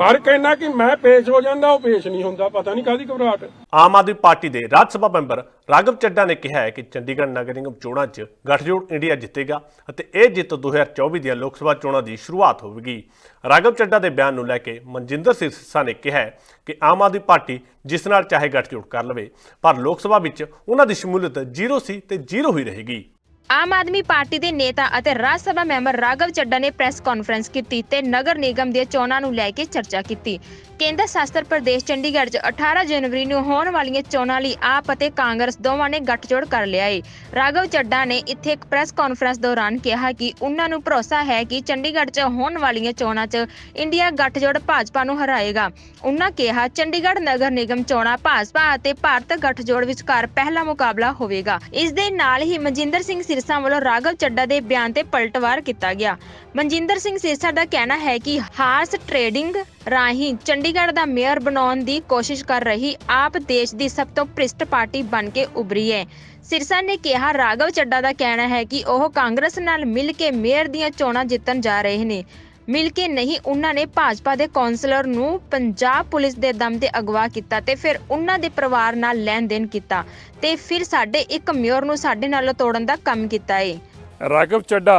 ਹਰ ਕਹਿਣਾ ਕਿ ਮੈਂ ਪੇਸ਼ ਹੋ ਜਾਂਦਾ, ਉਹ ਪੇਸ਼ ਨਹੀਂ ਹੁੰਦਾ, ਪਤਾ ਨਹੀਂ ਕਾਦੀ ਘਬਰਾਹਟ। ਆਮ ਆਦਮੀ ਪਾਰਟੀ ਦੇ ਰਾਜ ਸਭਾ ਮੈਂਬਰ ਰਾਘਵ ਚੱਡਾ ਨੇ ਕਿਹਾ ਹੈ ਕਿ ਚੰਡੀਗੜ੍ਹ ਨਗਰ ਨਿਗਮ ਚੋਣਾਂ 'ਚ ਗੱਠਜੋੜ ਇੰਡੀਆ ਜਿੱਤੇਗਾ ਅਤੇ ਇਹ ਜਿੱਤ 2024 ਦੀਆਂ ਲੋਕ ਸਭਾ ਚੋਣਾਂ ਦੀ ਸ਼ੁਰੂਆਤ ਹੋਵੇਗੀ। ਰਾਘਵ ਚੱਡਾ ਦੇ ਬਿਆਨ ਨੂੰ ਲੈ ਕੇ ਮਨਜਿੰਦਰ ਸਿੰਘ ਸਿਰਸਾ ਨੇ ਕਿਹਾ ਕਿ ਆਮ ਆਦਮੀ ਪਾਰਟੀ ਜਿਸ ਨਾਲ ਚਾਹੇ ਗੱਠਜੋੜ ਕਰ ਲਵੇ, ਪਰ ਲੋਕ ਸਭਾ ਵਿੱਚ ਉਹਨਾਂ ਦੀ ਸ਼ਮੂਲੀਅਤ ਜ਼ੀਰੋ ਸੀ ਤੇ ਜ਼ੀਰੋ ਹੀ ਰਹੇਗੀ। ਆਮ ਆਦਮੀ ਪਾਰਟੀ ਦੇ ਨੇਤਾ ਅਤੇ ਰਾਜ ਸਭਾ ਮੈਂਬਰ ਰਾਘਵ ਚੱਡਾ ਨੇ ਪ੍ਰੈਸ ਕਾਨਫਰੰਸ ਕੀਤੀ ਤੇ ਨਗਰ ਨਿਗਮ ਦੀਆਂ ਚੋਣਾਂ ਨੂੰ ਲੈ ਕੇ ਚਰਚਾ ਕੀਤੀ। ਕੇਂਦਰ ਸ਼ਾਸਤਰ ਪ੍ਰਦੇਸ਼ ਚੰਡੀਗੜ੍ਹ 'ਚ 18 ਜਨਵਰੀ ਨੂੰ ਹੋਣ ਵਾਲੀਆਂ ਚੋਣਾਂ ਲਈ ਆਪ ਅਤੇ ਕਾਂਗਰਸ ਦੋਵਾਂ ਨੇ ਗੱਠਜੋੜ ਕਰ ਲਿਆ ਏ। ਰਾਘਵ ਚੱਡਾ ਨੇ ਇੱਥੇ ਇੱਕ ਪ੍ਰੈਸ ਕਾਨਫਰੰਸ ਦੌਰਾਨ ਕਿਹਾ ਕਿ ਉਹਨਾਂ ਨੂੰ ਭਰੋਸਾ ਹੈ ਕਿ ਚੰਡੀਗੜ੍ਹ 'ਚ ਹੋਣ ਵਾਲੀਆਂ ਚੋਣਾਂ 'ਚ ਇੰਡੀਆ ਗੱਠਜੋੜ ਭਾਜਪਾ ਨੂੰ ਹਰਾਏਗਾ। ਉਹਨਾਂ ਕਿਹਾ, ਚੰਡੀਗੜ੍ਹ ਨਗਰ ਨਿਗਮ ਚੋਣਾਂ ਭਾਜਪਾ ਅਤੇ ਭਾਰਤ ਗੱਠਜੋੜ ਵਿਚਕਾਰ ਪਹਿਲਾ ਮੁਕਾਬਲਾ ਹੋਵੇਗਾ। ਇਸ ਦੇ ਨਾਲ ਹੀ ਮਨਜਿੰਦਰ ਸਿੰਘ ਸਿਰਸਾ ਵੱਲੋਂ ਰਾਘਵ ਚੱਡਾ ਦੇ ਬਿਆਨ ਤੇ ਪਲਟਵਾਰ ਕੀਤਾ ਗਿਆ। ਮਨਜਿੰਦਰ ਸਿੰਘ ਸਿਰਸਾ ਦਾ ਕਹਿਣਾ ਹੈ ਕਿ ਹਾਰਸ ਟ੍ਰੇਡਿੰਗ ਰਾਹੀਂ ਚੰਡੀਗੜ੍ਹ ਦਾ ਮੇਅਰ ਬਣਾਉਣ ਦੀ ਕੋਸ਼ਿਸ਼ ਕਰ ਰਹੀ ਆਪ ਦੇਸ਼ ਦੀ ਸਭ ਤੋਂ ਭ੍ਰਿਸ਼ਟ ਪਾਰਟੀ ਬਣ ਕੇ ਉਭਰੀ ਹੈ ਸਿਰਸਾ ਨੇ ਕਿਹਾ ਰਾਘਵ ਚੱਡਾ ਦਾ ਕਹਿਣਾ ਹੈ ਕਿ ਉਹ ਕਾਂਗਰਸ ਨਾਲ ਮਿਲ ਕੇ ਮੇਅਰ ਦੀਆਂ ਚੋਣਾਂ ਜਿੱਤਣ ਜਾ ਰਹੇ ਨੇ ਮਿਲ ਕੇ ਨਹੀਂ ਉਹਨਾਂ ਨੇ ਭਾਜਪਾ ਦੇ ਕੌਂਸਲਰ ਨੂੰ ਪੰਜਾਬ ਪੁਲਿਸ ਦੇ ਦਮ ਤੇ ਅਗਵਾ ਕੀਤਾ ਤੇ ਫਿਰ ਉਹਨਾਂ ਦੇ ਪਰਿਵਾਰ ਨਾਲ ਲੈਣ ਦੇਣ ਕੀਤਾ ਤੇ ਫਿਰ ਸਾਡੇ ਇੱਕ ਮੇਅਰ ਨੂੰ ਸਾਡੇ ਨਾਲੋਂ ਤੋੜਨ ਦਾ ਕੰਮ ਕੀਤਾ ਏ राघव चड्डा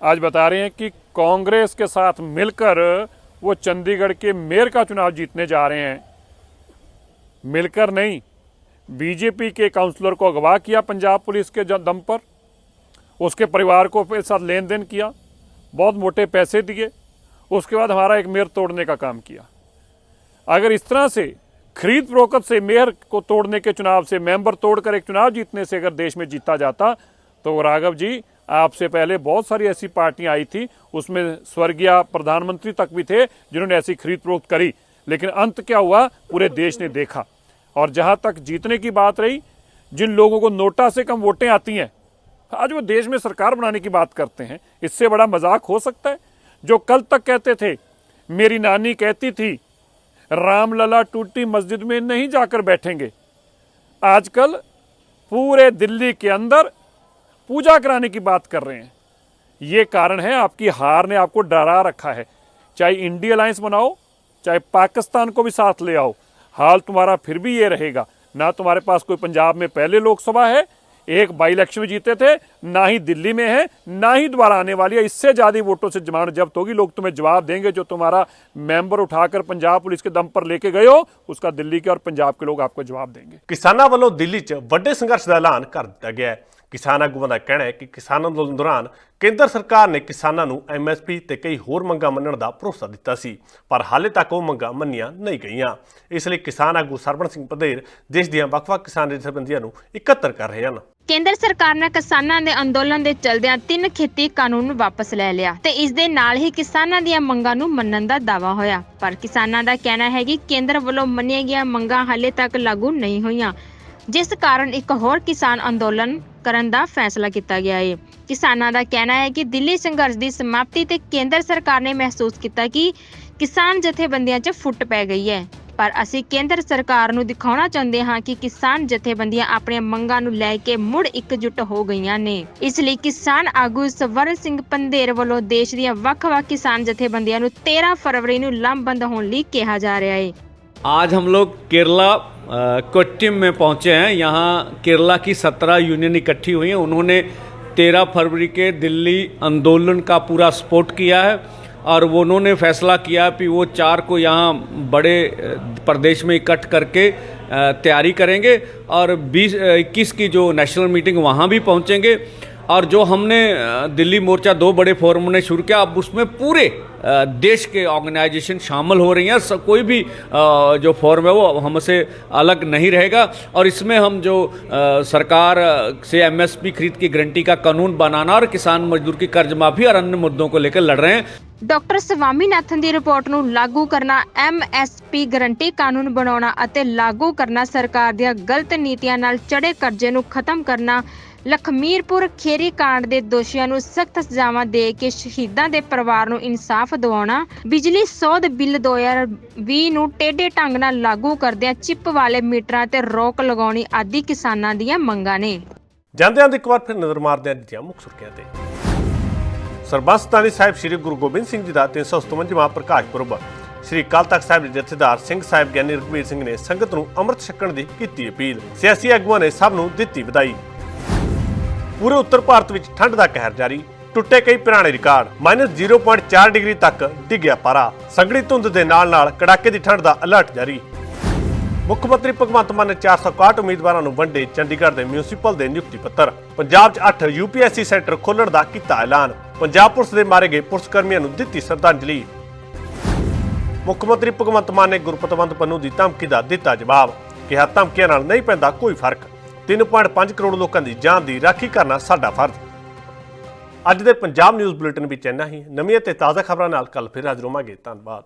आज बता रहे हैं कि कांग्रेस के साथ मिलकर वो चंडीगढ़ के मेयर का चुनाव जीतने जा रहे हैं। मिलकर नहीं, बीजेपी के काउंसलर को अगवा किया पंजाब पुलिस के दम पर। उसके परिवार को फिर साथ लेन देन किया, बहुत मोटे पैसे दिए, उसके बाद हमारा एक मेयर तोड़ने का काम किया। अगर इस तरह से खरीद फरोख्त से मेयर को तोड़ने के चुनाव से मेंबर तोड़कर एक चुनाव जीतने से अगर देश में जीता जाता तो राघव जी आपसे पहले बहुत सारी ऐसी पार्टियाँ आई थी, उसमें स्वर्गीय प्रधानमंत्री तक भी थे, जिन्होंने ऐसी खरीद फरोख्त करी। लेकिन अंत क्या हुआ, पूरे देश ने देखा। और जहाँ तक जीतने की बात रही, जिन लोगों को नोटा से कम वोटें आती हैं, आज वो देश में सरकार बनाने की बात करते हैं। इससे बड़ा मज़ाक हो सकता है। जो कल तक कहते थे, मेरी नानी कहती थी, रामलला टूटी मस्जिद में नहीं जाकर बैठेंगे। आजकल पूरे दिल्ली के अंदर पूजा कराने की बात कर रहे हैं। ये कारण है, आपकी हार ने आपको डरा रखा है। चाहे इंडिया अलायंस बनाओ, चाहे पाकिस्तान को भी साथ ले आओ, हाल तुम्हारा फिर भी ये रहेगा। ना तुम्हारे पास कोई पंजाब में पहले लोकसभा है, एक बाई इलेक्शन में जीते थे, ना ही दिल्ली में है, ना ही दोबारा आने वाली है। इससे ज़्यादा वोटों से जमानत जब्त होगी। लोग तुम्हें जवाब देंगे, जो तुम्हारा मेंबर उठाकर पंजाब पुलिस के दम पर लेके गए हो, उसका दिल्ली के और पंजाब के लोग आपको जवाब देंगे। किसानों वालों दिल्ली च वे संघर्ष का ऐलान कर दिया गया है। ਕਿਸਾਨ ਆਗੂਆਂ ਦਾ ਕਹਿਣਾ ਹੈ ਕਿ ਕਿਸਾਨ ਅੰਦੋਲਨ ਦੌਰਾਨ ਕੇਂਦਰ ਸਰਕਾਰ ਨੇ ਕਿਸਾਨਾਂ ਨੂੰ ਐਮਐਸਪੀ ਤੇ ਕਈ ਹੋਰ ਮੰਗਾਂ ਮੰਨਣ ਦਾ ਭਰੋਸਾ ਦਿੱਤਾ ਸੀ, ਪਰ ਹਾਲੇ ਤੱਕ ਉਹ ਮੰਗਾਂ ਮੰਨੀਆਂ ਨਹੀਂ ਗਈਆਂ। ਇਸ ਲਈ ਕਿਸਾਨ ਆਗੂ ਸਰਵਣ ਸਿੰਘ ਪਦੇਰ ਦੇਸ਼ ਦੀਆਂ ਵੱਖ-ਵੱਖ ਕਿਸਾਨ ਜਥੇਬੰਦੀਆਂ ਨੂੰ ਇਕੱਤਰ ਕਰ ਰਹੇ ਹਨ। ਕੇਂਦਰ ਸਰਕਾਰ ਨੇ ਕਿਸਾਨਾਂ ਦੇ ਅੰਦੋਲਨ ਦੇ ਚਲਦਿਆਂ ਤਿੰਨ ਖੇਤੀ ਕਾਨੂੰਨ ਵਾਪਸ ਲੈ ਲਿਆ ਤੇ ਇਸ ਦੇ ਨਾਲ ਹੀ ਕਿਸਾਨਾਂ ਦੀਆਂ ਮੰਗਾਂ ਨੂੰ ਮੰਨਣ ਦਾ ਦਾਅਵਾ ਹੋਇਆ। ਪਰ ਕਿਸਾਨਾਂ ਦਾ ਕਹਿਣਾ ਹੈ ਕਿ ਕੇਂਦਰ ਵੱਲੋਂ ਮੰਨੀਆਂ ਗਈਆਂ ਮੰਗਾਂ ਹਾਲੇ ਤੱਕ ਲਾਗੂ ਨਹੀਂ ਹੋਈਆਂ। ਜਿਸ ਕਾਰਨ ਇੱਕ ਹੋਰ ਕਿਸਾਨ ਅੰਦੋਲਨ ਕਰਨ ਦਾ ਫੈਸਲਾ ਕੀਤਾ ਗਿਆ ਹੈ ਕਿਸਾਨਾਂ ਦਾ ਕਹਿਣਾ ਹੈ ਕਿ ਦਿੱਲੀ ਸੰਘਰਸ਼ ਦੀ ਸਮਾਪਤੀ ਤੇ ਕੇਂਦਰ ਸਰਕਾਰ ਨੇ ਮਹਿਸੂਸ ਕੀਤਾ ਕਿ ਕਿਸਾਨ ਜਥੇਬੰਦੀਆਂ 'ਚ ਫੁੱਟ ਪੈ ਗਈ ਹੈ ਪਰ ਅਸੀਂ ਕੇਂਦਰ ਸਰਕਾਰ ਨੂੰ ਦਿਖਾਉਣਾ ਚਾਹੁੰਦੇ ਹਾਂ ਕਿ ਕਿਸਾਨ ਜਥੇਬੰਦੀਆਂ ਆਪਣੀਆਂ ਮੰਗਾਂ ਨੂੰ ਲੈ ਕੇ ਮੁੜ ਇਕਜੁੱਟ ਹੋ ਗਈਆਂ ਨੇ ਇਸ ਲਈ ਕਿਸਾਨ ਆਗੂ ਸਵਰਨ ਸਿੰਘ ਪੰਧੇਰ ਵੱਲੋਂ ਦੇਸ਼ ਦੀਆਂ ਵੱਖ-ਵੱਖ ਕਿਸਾਨ ਜਥੇਬੰਦੀਆਂ ਨੂੰ 13 ਫਰਵਰੀ ਨੂੰ ਲਾਮਬੰਦ ਹੋਣ ਲਈ ਕਿਹਾ ਜਾ ਰਿਹਾ ਹੈ आज हम लोग केरला अ, कोट्टिम में पहुँचे हैं। यहाँ केरला की सत्रह यूनियन इकट्ठी हुई हैं। उन्होंने तेरह फरवरी के दिल्ली आंदोलन का पूरा सपोर्ट किया है और वो उन्होंने फैसला किया कि वो चार को यहाँ बड़े प्रदेश में इकट्ठ करके तैयारी करेंगे और बीस इक्कीस की जो नेशनल मीटिंग वहाँ भी पहुँचेंगे। और जो हमने दिल्ली मोर्चा दो बड़े फोरम ने शुरू किया, अब उसमें पूरे देश के ऑर्गेनाइजेशन शामिल हो रही हैं सब कोई भी अ, जो फोरम है वो हमसे अलग नहीं रहेगा और इसमें हम जो अ, सरकार अ, से एमएसपी खरीद की गारंटी का कानून बनाना और किसान मजदूर की कर्ज माफी और अन्य मुद्दों को लेकर लड़ रहे हैं ਡਾਕਟਰ ਸਵਾਮੀਨਾਥਨ ਦੀ ਰਿਪੋਰਟ ਨੂੰ ਲਾਗੂ ਕਰਨਾ ਐਮਐਸਪੀ ਗਰੰਟੀ ਕਾਨੂੰਨ ਬਣਾਉਣਾ ਅਤੇ ਲਾਗੂ ਕਰਨਾ ਸਰਕਾਰ ਦੀਆਂ ਗਲਤ ਨੀਤੀਆਂ ਨਾਲ ਚੜੇ ਕਰਜ਼ੇ ਨੂੰ ਖਤਮ ਕਰਨਾ ਲਖਮੀਰਪੁਰ ਖੇਰੀ ਕਾਂਡ ਦੇ ਦੋਸ਼ੀਆਂ ਨੂੰ ਸਖਤ ਸਜ਼ਾਵਾਂ ਦੇ ਕੇ ਸ਼ਹੀਦਾਂ ਦੇ ਪਰਿਵਾਰ ਨੂੰ ਇਨਸਾਫ ਦਿਵਾਉਣਾ, ਬਿਜਲੀ ਸੋਧ ਬਿੱਲ 2020 ਨੂੰ ਟੇਢੇ ਢੰਗ ਨਾਲ ਲਾਗੂ ਕਰਦਿਆਂ ਚਿੱਪ ਵਾਲੇ ਮੀਟਰਾਂ ਤੇ ਰੋਕ ਲਗਾਉਣੀ ਆਦਿ ਕਿਸਾਨਾਂ ਦੀਆਂ ਮੰਗਾਂ ਨੇ। ਜਾਂਦੇ ਹਾਂ ਇੱਕ ਵਾਰ ਫਿਰ ਨਜ਼ਰ ਮਾਰਦੇ ਹਾਂ ਦੀਆਂ ਮੁੱਖ ਸੁਰਖੀਆਂ ਤੇ। ਸਰਬੰਸਤਾਨੀ ਸਾਹਿਬ ਸ੍ਰੀ ਗੁਰੂ ਗੋਬਿੰਦ ਸਿੰਘ ਜੀ ਦਾ 357ਵਾਂ ਪ੍ਰਕਾਸ਼ ਪੁਰਬ, ਸ਼੍ਰੀ ਅਕਾਲ ਤਖਤ ਸਾਹਿਬ ਦੇ ਜਥੇਦਾਰ ਸਿੰਘ ਸਾਹਿਬ ਗਿਆਨੀ ਰਘਬੀਰ ਸਿੰਘ ਨੇ ਸੰਗਤ ਨੂੰ ਅੰਮ੍ਰਿਤ ਛਕਣ ਦੀ ਕੀਤੀ ਅਪੀਲ। ਸਿਆਸੀ ਆਗੂਆਂ ਨੇ ਸਭ ਨੂੰ ਦਿੱਤੀ ਵਧਾਈ। ਪੂਰੇ ਉੱਤਰ ਭਾਰਤ ਵਿੱਚ ਠੰਡ ਦਾ ਕਹਿਰ ਜਾਰੀ। ਟੁੱਟੇ ਕਈ ਪੁਰਾਣੇ ਰਿਕਾਰਡ -0.4 ਡਿਗਰੀ ਤੱਕ ਡਿੱਗਿਆ ਪਾਰਾ। ਸੰਘਣੀ ਧੁੰਦ ਦੇ ਨਾਲ-ਨਾਲ ਕੜਾਕੇ ਦੀ ਠੰਡ ਦਾ ਅਲਰਟ ਜਾਰੀ। ਮੁੱਖ ਮੰਤਰੀ ਭਗਵੰਤ ਮਾਨ ਨੇ 461 ਉਮੀਦਵਾਰਾਂ ਨੂੰ ਵੰਡੇ ਚੰਡੀਗੜ੍ਹ ਦੇ ਮਿਊਨਿਸਪਲ ਦੇ ਨਿਯੁਕਤੀ ਪੱਤਰ। ਪੰਜਾਬ 'ਚ 8 ਯੂਪੀਐਸਸੀ ਸੈਂਟਰ ਖੋਲਣ ਦਾ ਕੀਤਾ ਐਲਾਨ। ਪੰਜਾਬ ਪੁਲਿਸ ਦੇ ਮਾਰੇ ਗਏ ਪੁਲਿਸ ਕਰਮੀਆਂ ਨੂੰ ਦਿੱਤੀ ਸ਼ਰਧਾਂਜਲੀ। ਮੁੱਖ ਮੰਤਰੀ ਭਗਵੰਤ ਮਾਨ ਨੇ ਗੁਰਪਤਵੰਤ ਪੰਨੂ ਦੀ ਧਮਕੀ ਦਾ ਦਿੱਤਾ ਜਵਾਬ। ਕਿਹਾ, ਧਮਕੀਆਂ ਨਾਲ ਨਹੀਂ ਪੈਂਦਾ ਕੋਈ ਫ਼ਰਕ। 3.5 ਕਰੋੜ ਲੋਕਾਂ ਦੀ ਜਾਨ ਦੀ ਰਾਖੀ ਕਰਨਾ ਸਾਡਾ ਫਰਜ਼। ਅੱਜ ਦੇ ਪੰਜਾਬ ਨਿਊਜ਼ ਬੁਲੇਟਿਨ ਵਿੱਚ ਇੰਨਾ ਹੀ। ਨਵੀਆਂ ਤੇ ਤਾਜ਼ਾ ਖਬਰਾਂ ਨਾਲ ਕੱਲ ਫਿਰ ਹਾਜ਼ਰ ਹੋਵਾਂਗੇ। ਧੰਨਵਾਦ।